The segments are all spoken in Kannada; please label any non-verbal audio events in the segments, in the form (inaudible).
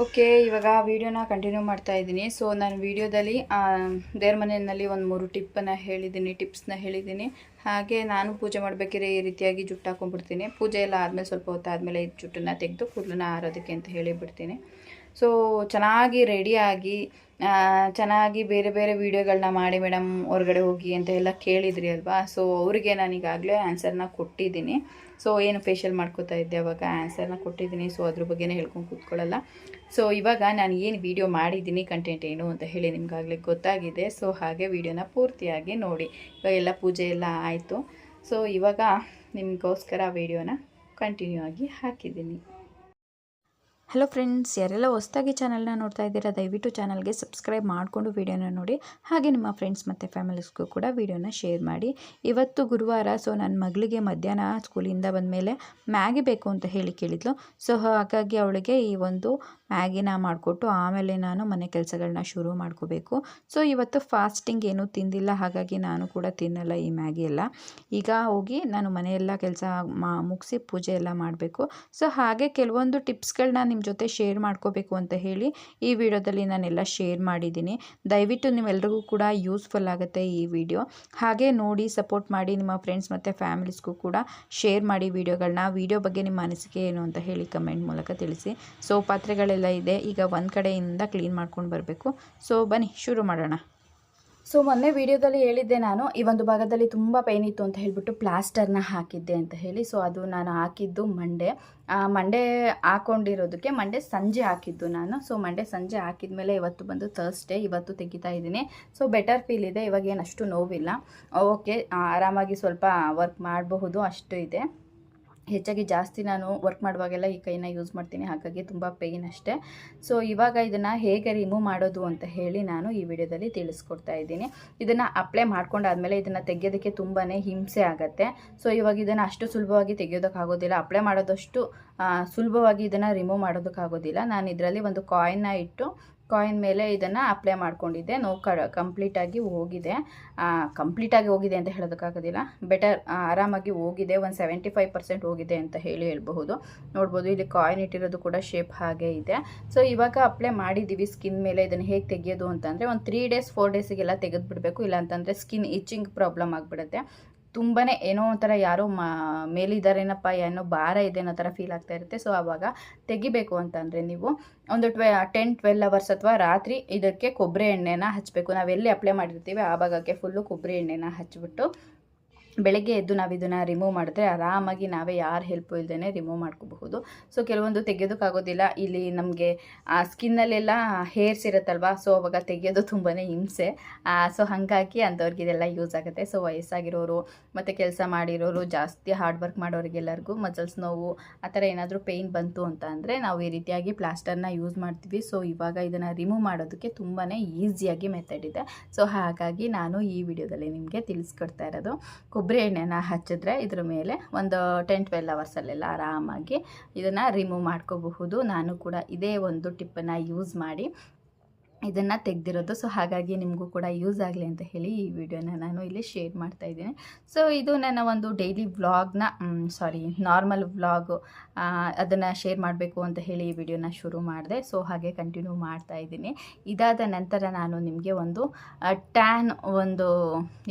ಓಕೆ, ಇವಾಗ ವಿಡಿಯೋನ ಕಂಟಿನ್ಯೂ ಮಾಡ್ತಾ ಇದ್ದೀನಿ. ಸೊ ನಾನು ವಿಡಿಯೋದಲ್ಲಿ ದೇವ್ರ ಮನೆಯಲ್ಲಿ ಒಂದು ಮೂರು ಟಿಪ್ಪನ್ನು ಹೇಳಿದ್ದೀನಿ, ಟಿಪ್ಸ್ನ ಹೇಳಿದ್ದೀನಿ. ಹಾಗೆ ನಾನು ಪೂಜೆ ಮಾಡಬೇಕಾದ್ರೆ ಈ ರೀತಿಯಾಗಿ ಜುಟ್ಟು ಹಾಕೊಂಡ್ಬಿಡ್ತೀನಿ. ಪೂಜೆ ಎಲ್ಲ ಆದಮೇಲೆ ಸ್ವಲ್ಪ ಹೊತ್ತಾದಮೇಲೆ ಈ ಜುಟ್ಟನ್ನು ತೆಗೆದು ಕೂದಲನ್ನ ಆರೋದಕ್ಕೆ ಅಂತ ಹೇಳಿಬಿಡ್ತೀನಿ. ಸೊ ಚೆನ್ನಾಗಿ ರೆಡಿಯಾಗಿ ಚೆನ್ನಾಗಿ ಬೇರೆ ಬೇರೆ ವೀಡಿಯೋಗಳನ್ನ ಮಾಡಿ ಮೇಡಮ್, ಹೊರಗಡೆ ಹೋಗಿ ಅಂತ ಎಲ್ಲ ಕೇಳಿದ್ರಿ ಅಲ್ವಾ? ಸೊ ಅವರಿಗೆ ನಾನು ಈಗಾಗಲೇ ಆನ್ಸರ್ನ ಕೊಟ್ಟಿದ್ದೀನಿ. ಸೊ ಏನು ಫೇಶಿಯಲ್ ಮಾಡ್ಕೋತಾ ಇದ್ದೆ ಅವಾಗ? ಆನ್ಸರ್ನ ಕೊಟ್ಟಿದ್ದೀನಿ. ಸೊ ಅದ್ರ ಬಗ್ಗೆನೇ ಹೇಳ್ಕೊಂಡು ಕೂತ್ಕೊಳ್ಳಲ್ಲ. ಸೊ ಇವಾಗ ನಾನು ಏನು ವೀಡಿಯೋ ಮಾಡಿದ್ದೀನಿ ಕಂಟೆಂಟ್ ಏನು ಅಂತ ಹೇಳಿ ನಿಮ್ಗಾಗಲೇ ಗೊತ್ತಾಗಿದೆ. ಸೊ ಹಾಗೆ ವೀಡಿಯೋನ ಪೂರ್ತಿಯಾಗಿ ನೋಡಿ. ಇವಾಗ ಎಲ್ಲ ಪೂಜೆ ಎಲ್ಲ ಆಯಿತು. ಸೊ ಇವಾಗ ನಿಮಗೋಸ್ಕರ ವೀಡಿಯೋನ ಕಂಟಿನ್ಯೂ ಆಗಿ ಹಾಕಿದ್ದೀನಿ. ಹಲೋ ಫ್ರೆಂಡ್ಸ್ ಯಾರೆಲ್ಲ ಹೊಸ್ದಾಗಿ ಚಾನಲ್ನ ನೋಡ್ತಾ ಇದ್ದೀರಾ, ದಯವಿಟ್ಟು ಚಾನಲ್ಗೆ ಸಬ್ಸ್ಕ್ರೈಬ್ ಮಾಡಿಕೊಂಡು ವೀಡಿಯೋನ ನೋಡಿ. ಹಾಗೆ ನಿಮ್ಮ ಫ್ರೆಂಡ್ಸ್ ಮತ್ತು ಫ್ಯಾಮಿಲೀಸ್ಗೂ ಕೂಡ ವೀಡಿಯೋನ ಶೇರ್ ಮಾಡಿ. ಇವತ್ತು ಗುರುವಾರ ಸೊ ನನ್ನ ಮಗಳಿಗೆ ಮಧ್ಯಾಹ್ನ ಸ್ಕೂಲಿಂದ ಬಂದಮೇಲೆ ಮ್ಯಾಗಿ ಬೇಕು ಅಂತ ಹೇಳಿ ಕೇಳಿದ್ಲು. ಸೊ ಹಾಗಾಗಿ ಅವಳಿಗೆ ಈ ಒಂದು ಮ್ಯಾಗಿನ ಮಾಡಿಕೊಟ್ಟು ಆಮೇಲೆ ನಾನು ಮನೆ ಕೆಲಸಗಳನ್ನ ಶುರು ಮಾಡ್ಕೋಬೇಕು. ಸೊ, ಇವತ್ತು ಫಾಸ್ಟಿಂಗ್ ಏನೂ ತಿಂದಿಲ್ಲ, ಹಾಗಾಗಿ ನಾನು ಕೂಡ ತಿನ್ನಲ್ಲ ಈ ಮ್ಯಾಗಿ ಎಲ್ಲ. ಈಗ ಹೋಗಿ ನಾನು ಮನೆಯೆಲ್ಲ ಕೆಲಸ ಮಾ, ಮುಗಿಸಿ ಪೂಜೆ ಎಲ್ಲ ಮಾಡಬೇಕು. ಸೊ, ಹಾಗೆ ಕೆಲವೊಂದು ಟಿಪ್ಸ್ಗಳನ್ನ ನಿಮ್ಮ ಜೊತೆ ಶೇರ್ ಮಾಡ್ಕೋಬೇಕು ಅಂತ ಹೇಳಿ ಈ ವಿಡಿಯೋದಲ್ಲಿ ನಾನೆಲ್ಲ ಶೇರ್ ಮಾಡಿದ್ದೀನಿ. ದಯವಿಟ್ಟು ನೀವೆಲ್ರಿಗೂ ಕೂಡ ಯೂಸ್ಫುಲ್ ಆಗುತ್ತೆ ಈ ವಿಡಿಯೋ. ಹಾಗೆ ನೋಡಿ, ಸಪೋರ್ಟ್ ಮಾಡಿ ನಿಮ್ಮ ಫ್ರೆಂಡ್ಸ್ ಮತ್ತು ಫ್ಯಾಮಿಲೀಸ್ಗೂ ಕೂಡ ಶೇರ್ ಮಾಡಿ ವಿಡಿಯೋಗಳನ್ನ ವಿಡಿಯೋ ಬಗ್ಗೆ ನಿಮ್ಮ ಅನಿಸಿಕೆ ಏನು ಅಂತ ಹೇಳಿ ಕಮೆಂಟ್ ಮೂಲಕ ತಿಳಿಸಿ. ಸೊ ಪಾತ್ರೆಗಳೆಲ್ಲ ಇದೆ. ಈಗ ಒಂದು ಕಡೆಯಿಂದ ಕ್ಲೀನ್ ಮಾಡ್ಕೊಂಡು ಬರಬೇಕು. ಸೊ ಬನ್ನಿ, ಶುರು ಮಾಡೋಣ. ಸೊ ಮೊನ್ನೆ ವಿಡಿಯೋದಲ್ಲಿ ಹೇಳಿದ್ದೆ ನಾನು, ಈ ಒಂದು ಭಾಗದಲ್ಲಿ ತುಂಬ ಪೈನ್ ಇತ್ತು ಅಂತ ಹೇಳಿಬಿಟ್ಟು ಪ್ಲಾಸ್ಟರ್ನ ಹಾಕಿದ್ದೆ ಅಂತ ಹೇಳಿ. ಸೊ ಅದು ನಾನು ಹಾಕಿದ್ದು ಮಂಡೆ. ಮಂಡೆ ಹಾಕೊಂಡಿರೋದಕ್ಕೆ ಮಂಡೆ ಸಂಜೆ ಹಾಕಿದ್ದು ನಾನು. ಸೊ ಮಂಡೆ ಸಂಜೆ ಹಾಕಿದ ಮೇಲೆ ಇವತ್ತು ಬಂದು ಥರ್ಸ್ಡೇ ಇವತ್ತು ತೆಗಿತಾ ಇದ್ದೀನಿ. ಸೊ ಬೆಟರ್ ಫೀಲ್ ಇದೆ. ಇವಾಗ ಅಷ್ಟು ನೋವಿಲ್ಲ. ಓಕೆ ಆರಾಮಾಗಿ ಸ್ವಲ್ಪ ವರ್ಕ್ ಮಾಡಬಹುದು, ಅಷ್ಟು ಇದೆ. ಹೆಚ್ಚಾಗಿ ಜಾಸ್ತಿ ನಾನು ವರ್ಕ್ ಮಾಡುವಾಗೆಲ್ಲ ಈ ಕೈನ ಯೂಸ್ ಮಾಡ್ತೀನಿ, ಹಾಗಾಗಿ ತುಂಬ ಪೇಯ್ನ್ ಅಷ್ಟೇ. ಸೊ ಇವಾಗ ಇದನ್ನು ಹೇಗೆ ರಿಮೂವ್ ಮಾಡೋದು ಅಂತ ಹೇಳಿ ನಾನು ಈ ವಿಡಿಯೋದಲ್ಲಿ ತಿಳಿಸ್ಕೊಡ್ತಾ ಇದ್ದೀನಿ. ಇದನ್ನು ಅಪ್ಲೈ ಮಾಡ್ಕೊಂಡಾದ್ಮೇಲೆ ಇದನ್ನು ತೆಗೆಯೋದಕ್ಕೆ ತುಂಬಾ ಹಿಂಸೆ ಆಗುತ್ತೆ. ಸೊ ಇವಾಗ ಇದನ್ನು ಅಷ್ಟು ಸುಲಭವಾಗಿ ತೆಗೆಯೋದಕ್ಕಾಗೋದಿಲ್ಲ ಅಪ್ಲೈ ಮಾಡೋದಷ್ಟು ಸುಲಭವಾಗಿ ಇದನ್ನು ರಿಮೂವ್ ಮಾಡೋದಕ್ಕಾಗೋದಿಲ್ಲ ನಾನು ಇದರಲ್ಲಿ ಒಂದು ಕಾಯಿನ್ನ ಇಟ್ಟು ಕಾಯಿನ್ ಮೇಲೆ ಇದನ್ನು ಅಪ್ಲೈ ಮಾಡ್ಕೊಂಡಿದ್ದೆ. ನೋವು ಕ ಕಂಪ್ಲೀಟಾಗಿ ಹೋಗಿದೆ. ಕಂಪ್ಲೀಟಾಗಿ ಹೋಗಿದೆ ಅಂತ ಹೇಳೋದಕ್ಕಾಗೋದಿಲ್ಲ. ಬೆಟರ್ ಆರಾಮಾಗಿ ಹೋಗಿದೆ. ಒಂದು ಸೆವೆಂಟಿ ಫೈವ್ ಪರ್ಸೆಂಟ್ ಹೋಗಿದೆ ಅಂತ ಹೇಳಿ ಹೇಳಬಹುದು. ನೋಡ್ಬೋದು ಇಲ್ಲಿ ಕಾಯಿನ್ ಇಟ್ಟಿರೋದು ಕೂಡ ಶೇಪ್ ಹಾಗೆ ಇದೆ. ಸೊ ಇವಾಗ ಅಪ್ಲೈ ಮಾಡಿದ್ದೀವಿ ಸ್ಕಿನ್ ಮೇಲೆ ಇದನ್ನು ಹೇಗೆ ತೆಗೆಯೋದು ಅಂತಂದರೆ ಒಂದು ತ್ರೀ ಡೇಸ್ ಫೋರ್ ಡೇಸಿಗೆಲ್ಲ ತೆಗೆದು ಬಿಡಬೇಕು ಇಲ್ಲ ಅಂತಂದರೆ ಸ್ಕಿನ್ ಇಚ್ಚಿಂಗ್ ಪ್ರಾಬ್ಲಮ್ ಆಗಿಬಿಡುತ್ತೆ. ತುಂಬಾ ಏನೋ ಒಂಥರ ಯಾರೋ ಮಾ ಮೇಲಿದ್ದಾರೇನಪ್ಪ ಏನೋ ಭಾರ ಇದೆ ಅನ್ನೋ ಥರ ಫೀಲ್ ಆಗ್ತಾ ಇರುತ್ತೆ. ಸೊ ಆವಾಗ ತೆಗಿಬೇಕು ಅಂತಂದರೆ ನೀವು ಒಂದು ಟ್ವೆ ಟೆನ್ ಟ್ವೆಲ್ ಅವರ್ಸ್ ಅಥವಾ ರಾತ್ರಿ ಇದಕ್ಕೆ ಕೊಬ್ಬರಿ ಎಣ್ಣೆನ ಹಚ್ಚಬೇಕು ನಾವೆಲ್ಲಿ ಅಪ್ಲೈ ಮಾಡಿರ್ತೀವಿ, ಆ ಭಾಗಕ್ಕೆ ಫುಲ್ಲು ಕೊಬ್ಬರಿ ಎಣ್ಣೆನ ಹಚ್ಚಿಬಿಟ್ಟು ಬೆಳಗ್ಗೆ ಎದ್ದು ನಾವು ಇದನ್ನು ರಿಮೂವ್ ಮಾಡಿದ್ರೆ ಆರಾಮಾಗಿ ನಾವೇ ಯಾರ ಹೆಲ್ಪು ಇಲ್ಲದೇ ರಿಮೂವ್ ಮಾಡ್ಕೋಬಹುದು. ಸೊ ಕೆಲವೊಂದು ತೆಗೆಯೋದಕ್ಕಾಗೋದಿಲ್ಲ. ಇಲ್ಲಿ ನಮಗೆ ಸ್ಕಿನ್ನಲ್ಲೆಲ್ಲ ಹೇರ್ಸ್ ಇರುತ್ತಲ್ವ? ಸೊ ಅವಾಗ ತೆಗೆಯೋದು ತುಂಬಾ ಹಿಂಸೆ. ಸೊ ಹಾಗಾಗಿ ಅಂಥವ್ರಿಗೆ ಇದೆಲ್ಲ ಯೂಸ್ ಆಗುತ್ತೆ. ಸೊ ವಯಸ್ಸಾಗಿರೋರು ಮತ್ತು ಕೆಲಸ ಮಾಡಿರೋರು, ಜಾಸ್ತಿ ಹಾರ್ಡ್ ವರ್ಕ್ ಮಾಡೋರಿಗೆಲ್ಲರಿಗೂ ಮಸಲ್ಸ್ ನೋವು, ಆ ಥರ ಏನಾದರೂ ಪೇಯ್ನ್ ಬಂತು ಅಂತ ಅಂದರೆ ನಾವು ಈ ರೀತಿಯಾಗಿ ಪ್ಲಾಸ್ಟರ್ನ ಯೂಸ್ ಮಾಡ್ತೀವಿ. ಸೊ ಇವಾಗ ಇದನ್ನು ರಿಮೂವ್ ಮಾಡೋದಕ್ಕೆ ತುಂಬಾ ಈಸಿಯಾಗಿ ಮೆಥಡ್ ಇದೆ. ಸೊ ಹಾಗಾಗಿ ನಾನು ಈ ವಿಡಿಯೋದಲ್ಲಿ ನಿಮಗೆ ತಿಳಿಸ್ಕೊಡ್ತಾ ಇರೋದು ಕೊಬ್ಬರಿ ಎಣ್ಣೆನ ಹಚ್ಚಿದ್ರೆ ಇದ್ರ ಮೇಲೆ ಒಂದು ಟೆನ್ ಟ್ವೆಲ್ ಅವರ್ಸಲ್ಲೆಲ್ಲ ಆರಾಮಾಗಿ ಇದನ್ನು ರಿಮೂವ್ ಮಾಡ್ಕೋಬಹುದು. ನಾನು ಕೂಡ ಇದೇ ಒಂದು ಟಿಪ್ಪನ್ನು ಯೂಸ್ ಮಾಡಿ. ಇದನ್ನು ತೆಗೆದಿರೋದು. ಸೊ ಹಾಗಾಗಿ ನಿಮಗೂ ಕೂಡ ಯೂಸ್ ಆಗಲಿ ಅಂತ ಹೇಳಿ ಈ ವಿಡಿಯೋನ ನಾನು ಇಲ್ಲಿ ಶೇರ್ ಮಾಡ್ತಾ ಇದ್ದೀನಿ. ಸೊ ಇದು ನನ್ನ ಒಂದು ಡೈಲಿ ವ್ಲಾಗ್ನ ಸಾರಿ ನಾರ್ಮಲ್ ವ್ಲಾಗು ಅದನ್ನು ಶೇರ್ ಮಾಡಬೇಕು ಅಂತ ಹೇಳಿ ಈ ವಿಡಿಯೋನ ಶುರು ಮಾಡಿದೆ. ಸೊ ಹಾಗೆ ಕಂಟಿನ್ಯೂ ಮಾಡ್ತಾ ಇದ್ದೀನಿ. ಇದಾದ ನಂತರ ನಾನು ನಿಮಗೆ ಒಂದು ಟ್ಯಾನ್ ಒಂದು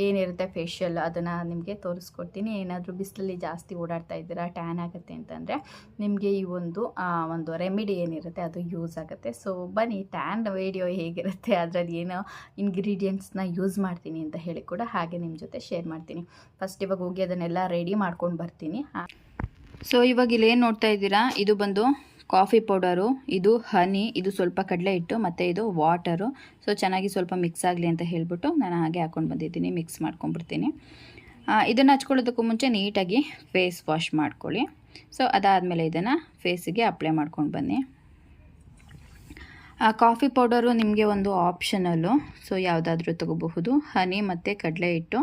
ಏನಿರುತ್ತೆ ಫೇಶಿಯಲ್ ಅದನ್ನು ನಿಮಗೆ ತೋರಿಸ್ಕೊಡ್ತೀನಿ. ಏನಾದರೂ ಬಿಸಿಲಲ್ಲಿ ಜಾಸ್ತಿ ಓಡಾಡ್ತಾ ಇದ್ದೀರಾ ಟ್ಯಾನ್ ಆಗುತ್ತೆ ಅಂತಂದರೆ ನಿಮಗೆ ಈ ಒಂದು ಒಂದು ರೆಮಿಡಿ ಏನಿರುತ್ತೆ ಅದು ಯೂಸ್ ಆಗುತ್ತೆ. ಸೊ ಬನ್ನಿ ಟ್ಯಾನ್ ವಿಡಿಯೋ ಹೇಗಿರುತ್ತೆ ಅದರಲ್ಲಿ ಏನೋ ಇಂಗ್ರೀಡಿಯೆಂಟ್ಸ್ನ ಯೂಸ್ ಮಾಡ್ತೀನಿ ಅಂತ ಹೇಳಿ ಕೂಡ ಹಾಗೆ ನಿಮ್ಮ ಜೊತೆ ಶೇರ್ ಮಾಡ್ತೀನಿ. ಫಸ್ಟ್ ಇವಾಗ ಹೋಗಿ ಅದನ್ನೆಲ್ಲ ರೆಡಿ ಮಾಡ್ಕೊಂಡು ಬರ್ತೀನಿ. ಸೊ ಇವಾಗ ಇಲ್ಲಿ ಏನು ನೋಡ್ತಾ ಇದ್ದೀರಾ? ಇದು ಬಂದು ಕಾಫಿ ಪೌಡರು ಇದು ಹನಿ ಇದು ಸ್ವಲ್ಪ ಕಡಲೆ ಹಿಟ್ಟು, ಮತ್ತು ಇದು ವಾಟರು ಸೊ ಚೆನ್ನಾಗಿ ಸ್ವಲ್ಪ ಮಿಕ್ಸ್ ಆಗಲಿ ಅಂತ ಹೇಳಿಬಿಟ್ಟು ನಾನು ಹಾಗೆ ಹಾಕ್ಕೊಂಡು ಬಂದಿದ್ದೀನಿ ಮಿಕ್ಸ್ ಮಾಡ್ಕೊಂಡ್ಬಿಡ್ತೀನಿ. ಇದನ್ನು ಹಚ್ಕೊಳ್ಳೋದಕ್ಕೂ ಮುಂಚೆ ನೀಟಾಗಿ ಫೇಸ್ ವಾಶ್ ಮಾಡ್ಕೊಳ್ಳಿ. ಸೊ ಅದಾದಮೇಲೆ ಇದನ್ನು ಫೇಸಿಗೆ ಅಪ್ಲೈ ಮಾಡ್ಕೊಂಡು ಬನ್ನಿ. ಕಾಫಿ ಪೌಡರು ನಿಮಗೆ ಒಂದು ಆಪ್ಷನಲ್ಲು ಸೊ ಯಾವುದಾದ್ರೂ ತಗೋಬಹುದು. ಹನಿ ಮತ್ತು ಕಡಲೆ ಹಿಟ್ಟು.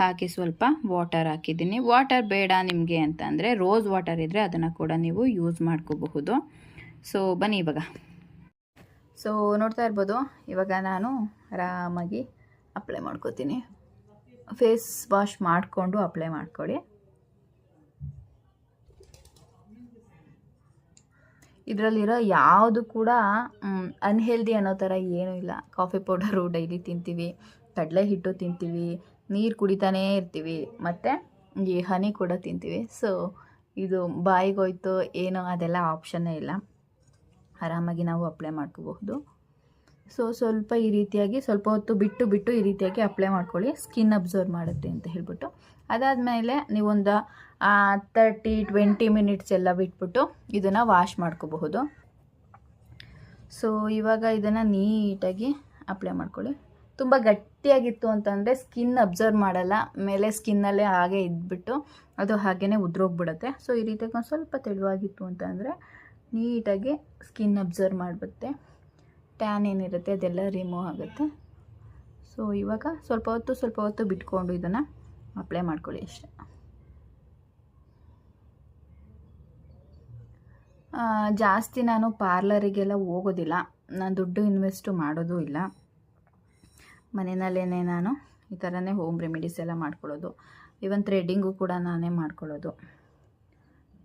ಹಾಕಿ ಸ್ವಲ್ಪ ವಾಟರ್ ಹಾಕಿದ್ದೀನಿ. ವಾಟರ್ ಬೇಡ ನಿಮಗೆ ಅಂತ ಅಂದರೆ ರೋಸ್ ವಾಟರ್ ಇದ್ದರೆ ಅದನ್ನು ಕೂಡ ನೀವು ಯೂಸ್ ಮಾಡ್ಕೋಬಹುದು. ಸೊ ಬನ್ನಿ ಇವಾಗ. ಸೊ ನೋಡ್ತಾ ಇರ್ಬೋದು. ಇವಾಗ ನಾನು ಆರಾಮಾಗಿ ಅಪ್ಲೈ ಮಾಡ್ಕೋತೀನಿ. ಫೇಸ್ ವಾಶ್ ಮಾಡಿಕೊಂಡು ಅಪ್ಲೈ ಮಾಡ್ಕೊಳ್ಳಿ. ಇದರಲ್ಲಿರೋ ಯಾವುದು ಕೂಡ ಅನ್ಹೆಲ್ದಿ ಅನ್ನೋ ಥರ ಏನೂ ಇಲ್ಲ. ಕಾಫಿ ಪೌಡರು ಡೈಲಿ ತಿಂತೀವಿ, ಕಡಲೆ ಹಿಟ್ಟು ತಿಂತೀವಿ, ನೀರು ಕುಡಿತಾನೇ ಇರ್ತೀವಿ, ಮತ್ತು ಈ ಹನಿ ಕೂಡ ತಿಂತೀವಿ. ಸೊ ಇದು ಬಾಯಿಗೆ ಹೋಯ್ತು ಏನೋ ಅದೆಲ್ಲ ಆಪ್ಷನ್ನೇ ಇಲ್ಲ. ಆರಾಮಾಗಿ ನಾವು ಅಪ್ಲೈ ಮಾಡ್ಕೋಬಹುದು. ಸೊ ಸ್ವಲ್ಪ ಈ ರೀತಿಯಾಗಿ, ಸ್ವಲ್ಪ ಹೊತ್ತು ಬಿಟ್ಟು ಬಿಟ್ಟು ಈ ರೀತಿಯಾಗಿ ಅಪ್ಲೈ ಮಾಡ್ಕೊಳ್ಳಿ. ಸ್ಕಿನ್ ಅಬ್ಸರ್ವ್ ಮಾಡುತ್ತೆ ಅಂತ ಹೇಳ್ಬಿಟ್ಟು. ಅದಾದಮೇಲೆ ನೀವೊಂದು ತರ್ಟಿ ಟ್ವೆಂಟಿ ಮಿನಿಟ್ಸ್ ಎಲ್ಲ ಬಿಟ್ಬಿಟ್ಟು ಇದನ್ನು ವಾಶ್ ಮಾಡ್ಕೋಬಹುದು. ಸೊ ಇವಾಗ ಇದನ್ನು ನೀಟಾಗಿ ಅಪ್ಲೈ ಮಾಡ್ಕೊಳ್ಳಿ. ತುಂಬ ಗಟ್ಟಿಯಾಗಿತ್ತು ಅಂತಂದರೆ ಸ್ಕಿನ್ ಅಬ್ಸರ್ವ್ ಮಾಡಲ್ಲ. ಮೇಲೆ ಸ್ಕಿನ್ನಲ್ಲೇ ಹಾಗೆ ಇದ್ಬಿಟ್ಟು ಅದು ಹಾಗೇ ಉದ್ರೋಗ್ಬಿಡುತ್ತೆ. ಸೊ ಈ ರೀತಿಯಾಗಿ ಒಂದು ಸ್ವಲ್ಪ ತೆಳುವಾಗಿತ್ತು ಅಂತಂದರೆ ನೀಟಾಗಿ ಸ್ಕಿನ್ ಅಬ್ಸರ್ವ್ ಮಾಡಿಬಿಡುತ್ತೆ. ಟ್ಯಾನ್ ಏನಿರುತ್ತೆ ಅದೆಲ್ಲ ರಿಮೂವ್ ಆಗುತ್ತೆ. ಸೊ ಇವಾಗ ಸ್ವಲ್ಪ ಹೊತ್ತು ಸ್ವಲ್ಪ ಹೊತ್ತು ಬಿಟ್ಕೊಂಡು ಇದನ್ನು ಅಪ್ಲೈ ಮಾಡ್ಕೊಳ್ಳಿ ಅಷ್ಟೆ. ಜಾಸ್ತಿ ನಾನು ಪಾರ್ಲರಿಗೆಲ್ಲ ಹೋಗೋದಿಲ್ಲ. ನಾನು ದುಡ್ಡು ಇನ್ವೆಸ್ಟು ಮಾಡೋದು ಇಲ್ಲ. ಮನೆಯಲ್ಲೇ ನಾನು ಈ ಥರನೇ ಹೋಮ್ ರೆಮಿಡೀಸ್ ಎಲ್ಲ ಮಾಡ್ಕೊಳ್ಳೋದು. ಇವನ್ ಥ್ರೆಡ್ಡಿಂಗು ಕೂಡ ನಾನೇ ಮಾಡ್ಕೊಳ್ಳೋದು.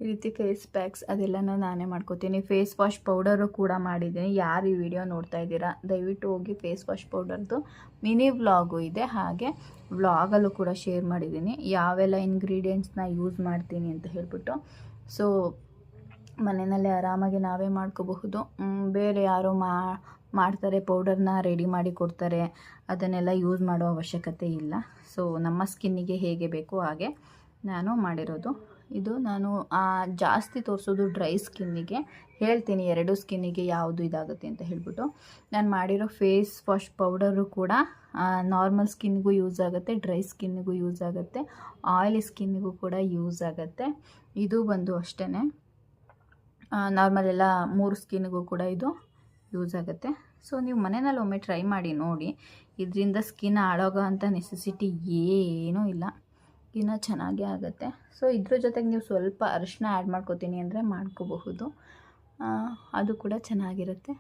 ಈ ರೀತಿ ಫೇಸ್ ಪ್ಯಾಕ್ಸ್ ಅದೆಲ್ಲನೂ ನಾನೇ ಮಾಡ್ಕೋತೀನಿ. ಫೇಸ್ ವಾಶ್ ಪೌಡರು ಕೂಡ ಮಾಡಿದ್ದೀನಿ. ಯಾರು ಈ ವಿಡಿಯೋ ನೋಡ್ತಾ ಇದ್ದೀರಾ, ದಯವಿಟ್ಟು ಹೋಗಿ ಫೇಸ್ ವಾಶ್ ಪೌಡರ್ದು ಮಿನಿ ವ್ಲಾಗು ಇದೆ. ಹಾಗೆ ವ್ಲಾಗಲ್ಲೂ ಕೂಡ ಶೇರ್ ಮಾಡಿದ್ದೀನಿ. ಯಾವೆಲ್ಲ ಇಂಗ್ರೀಡಿಯೆಂಟ್ಸ್ನ ಯೂಸ್ ಮಾಡ್ತೀನಿ ಅಂತ ಹೇಳ್ಬಿಟ್ಟು. ಸೊ ಮನೆಯಲ್ಲೇ ಆರಾಮಾಗಿ ನಾವೇ ಮಾಡ್ಕೋಬಹುದು. ಬೇರೆ ಯಾರೋ ಮಾಡ್ತಾರೆ, ಪೌಡರ್ನ ರೆಡಿ ಮಾಡಿ ಕೊಡ್ತಾರೆ. ಅದನ್ನೆಲ್ಲ ಯೂಸ್ ಮಾಡೋ ಅವಶ್ಯಕತೆ ಇಲ್ಲ. ಸೊ ನಮ್ಮ ಸ್ಕಿನ್ನಿಗೆ ಹೇಗೆ ಬೇಕೋ ಹಾಗೆ ನಾನು ಮಾಡಿರೋದು. ಇದು ನಾನು ಜಾಸ್ತಿ ತೋರಿಸೋದು ಡ್ರೈ ಸ್ಕಿನ್ನಿಗೆ. ಹೇಳ್ತೀನಿ, ಎರಡು ಸ್ಕಿನ್ನಿಗೆ ಯಾವುದು ಇದಾಗುತ್ತೆ ಅಂತ ಹೇಳ್ಬಿಟ್ಟು. ನಾನು ಮಾಡಿರೋ ಫೇಸ್ ವಾಶ್ ಪೌಡರು ಕೂಡ ನಾರ್ಮಲ್ ಸ್ಕಿನ್ಗೂ ಯೂಸ್ ಆಗುತ್ತೆ, ಡ್ರೈ ಸ್ಕಿನ್ನಿಗೂ ಯೂಸ್ ಆಗುತ್ತೆ, ಆಯಿಲಿ ಸ್ಕಿನ್ನಿಗೂ ಕೂಡ ಯೂಸ್ ಆಗುತ್ತೆ. ಇದು ಬಂದು ಅಷ್ಟೇ ನಾರ್ಮಲ್ ಎಲ್ಲ ಮೂರು ಸ್ಕಿನ್ಗೂ ಕೂಡ ಇದು ಯೂಸ್ ಆಗುತ್ತೆ. ಸೊ ನೀವು ಮನೆಯಲ್ಲಿ ಒಮ್ಮೆ ಟ್ರೈ ಮಾಡಿ ನೋಡಿ. ಇದರಿಂದ ಸ್ಕಿನ್ ಹಾಳಾಗೋ ಅಂಥ ನೆಸೆಸಿಟಿ ಏನೂ ಇಲ್ಲ. ಇನ್ನು ಚೆನ್ನಾಗೇ ಆಗುತ್ತೆ. ಸೊ ಇದ್ರ ಜೊತೆಗೆ ನೀವು ಸ್ವಲ್ಪ ಅರಿಶಿನ ಆ್ಯಡ್ ಮಾಡ್ಕೋತೀನಿ ಅಂದರೆ ಮಾಡ್ಕೋಬಹುದು. ಅದು ಕೂಡ ಚೆನ್ನಾಗಿರುತ್ತೆ.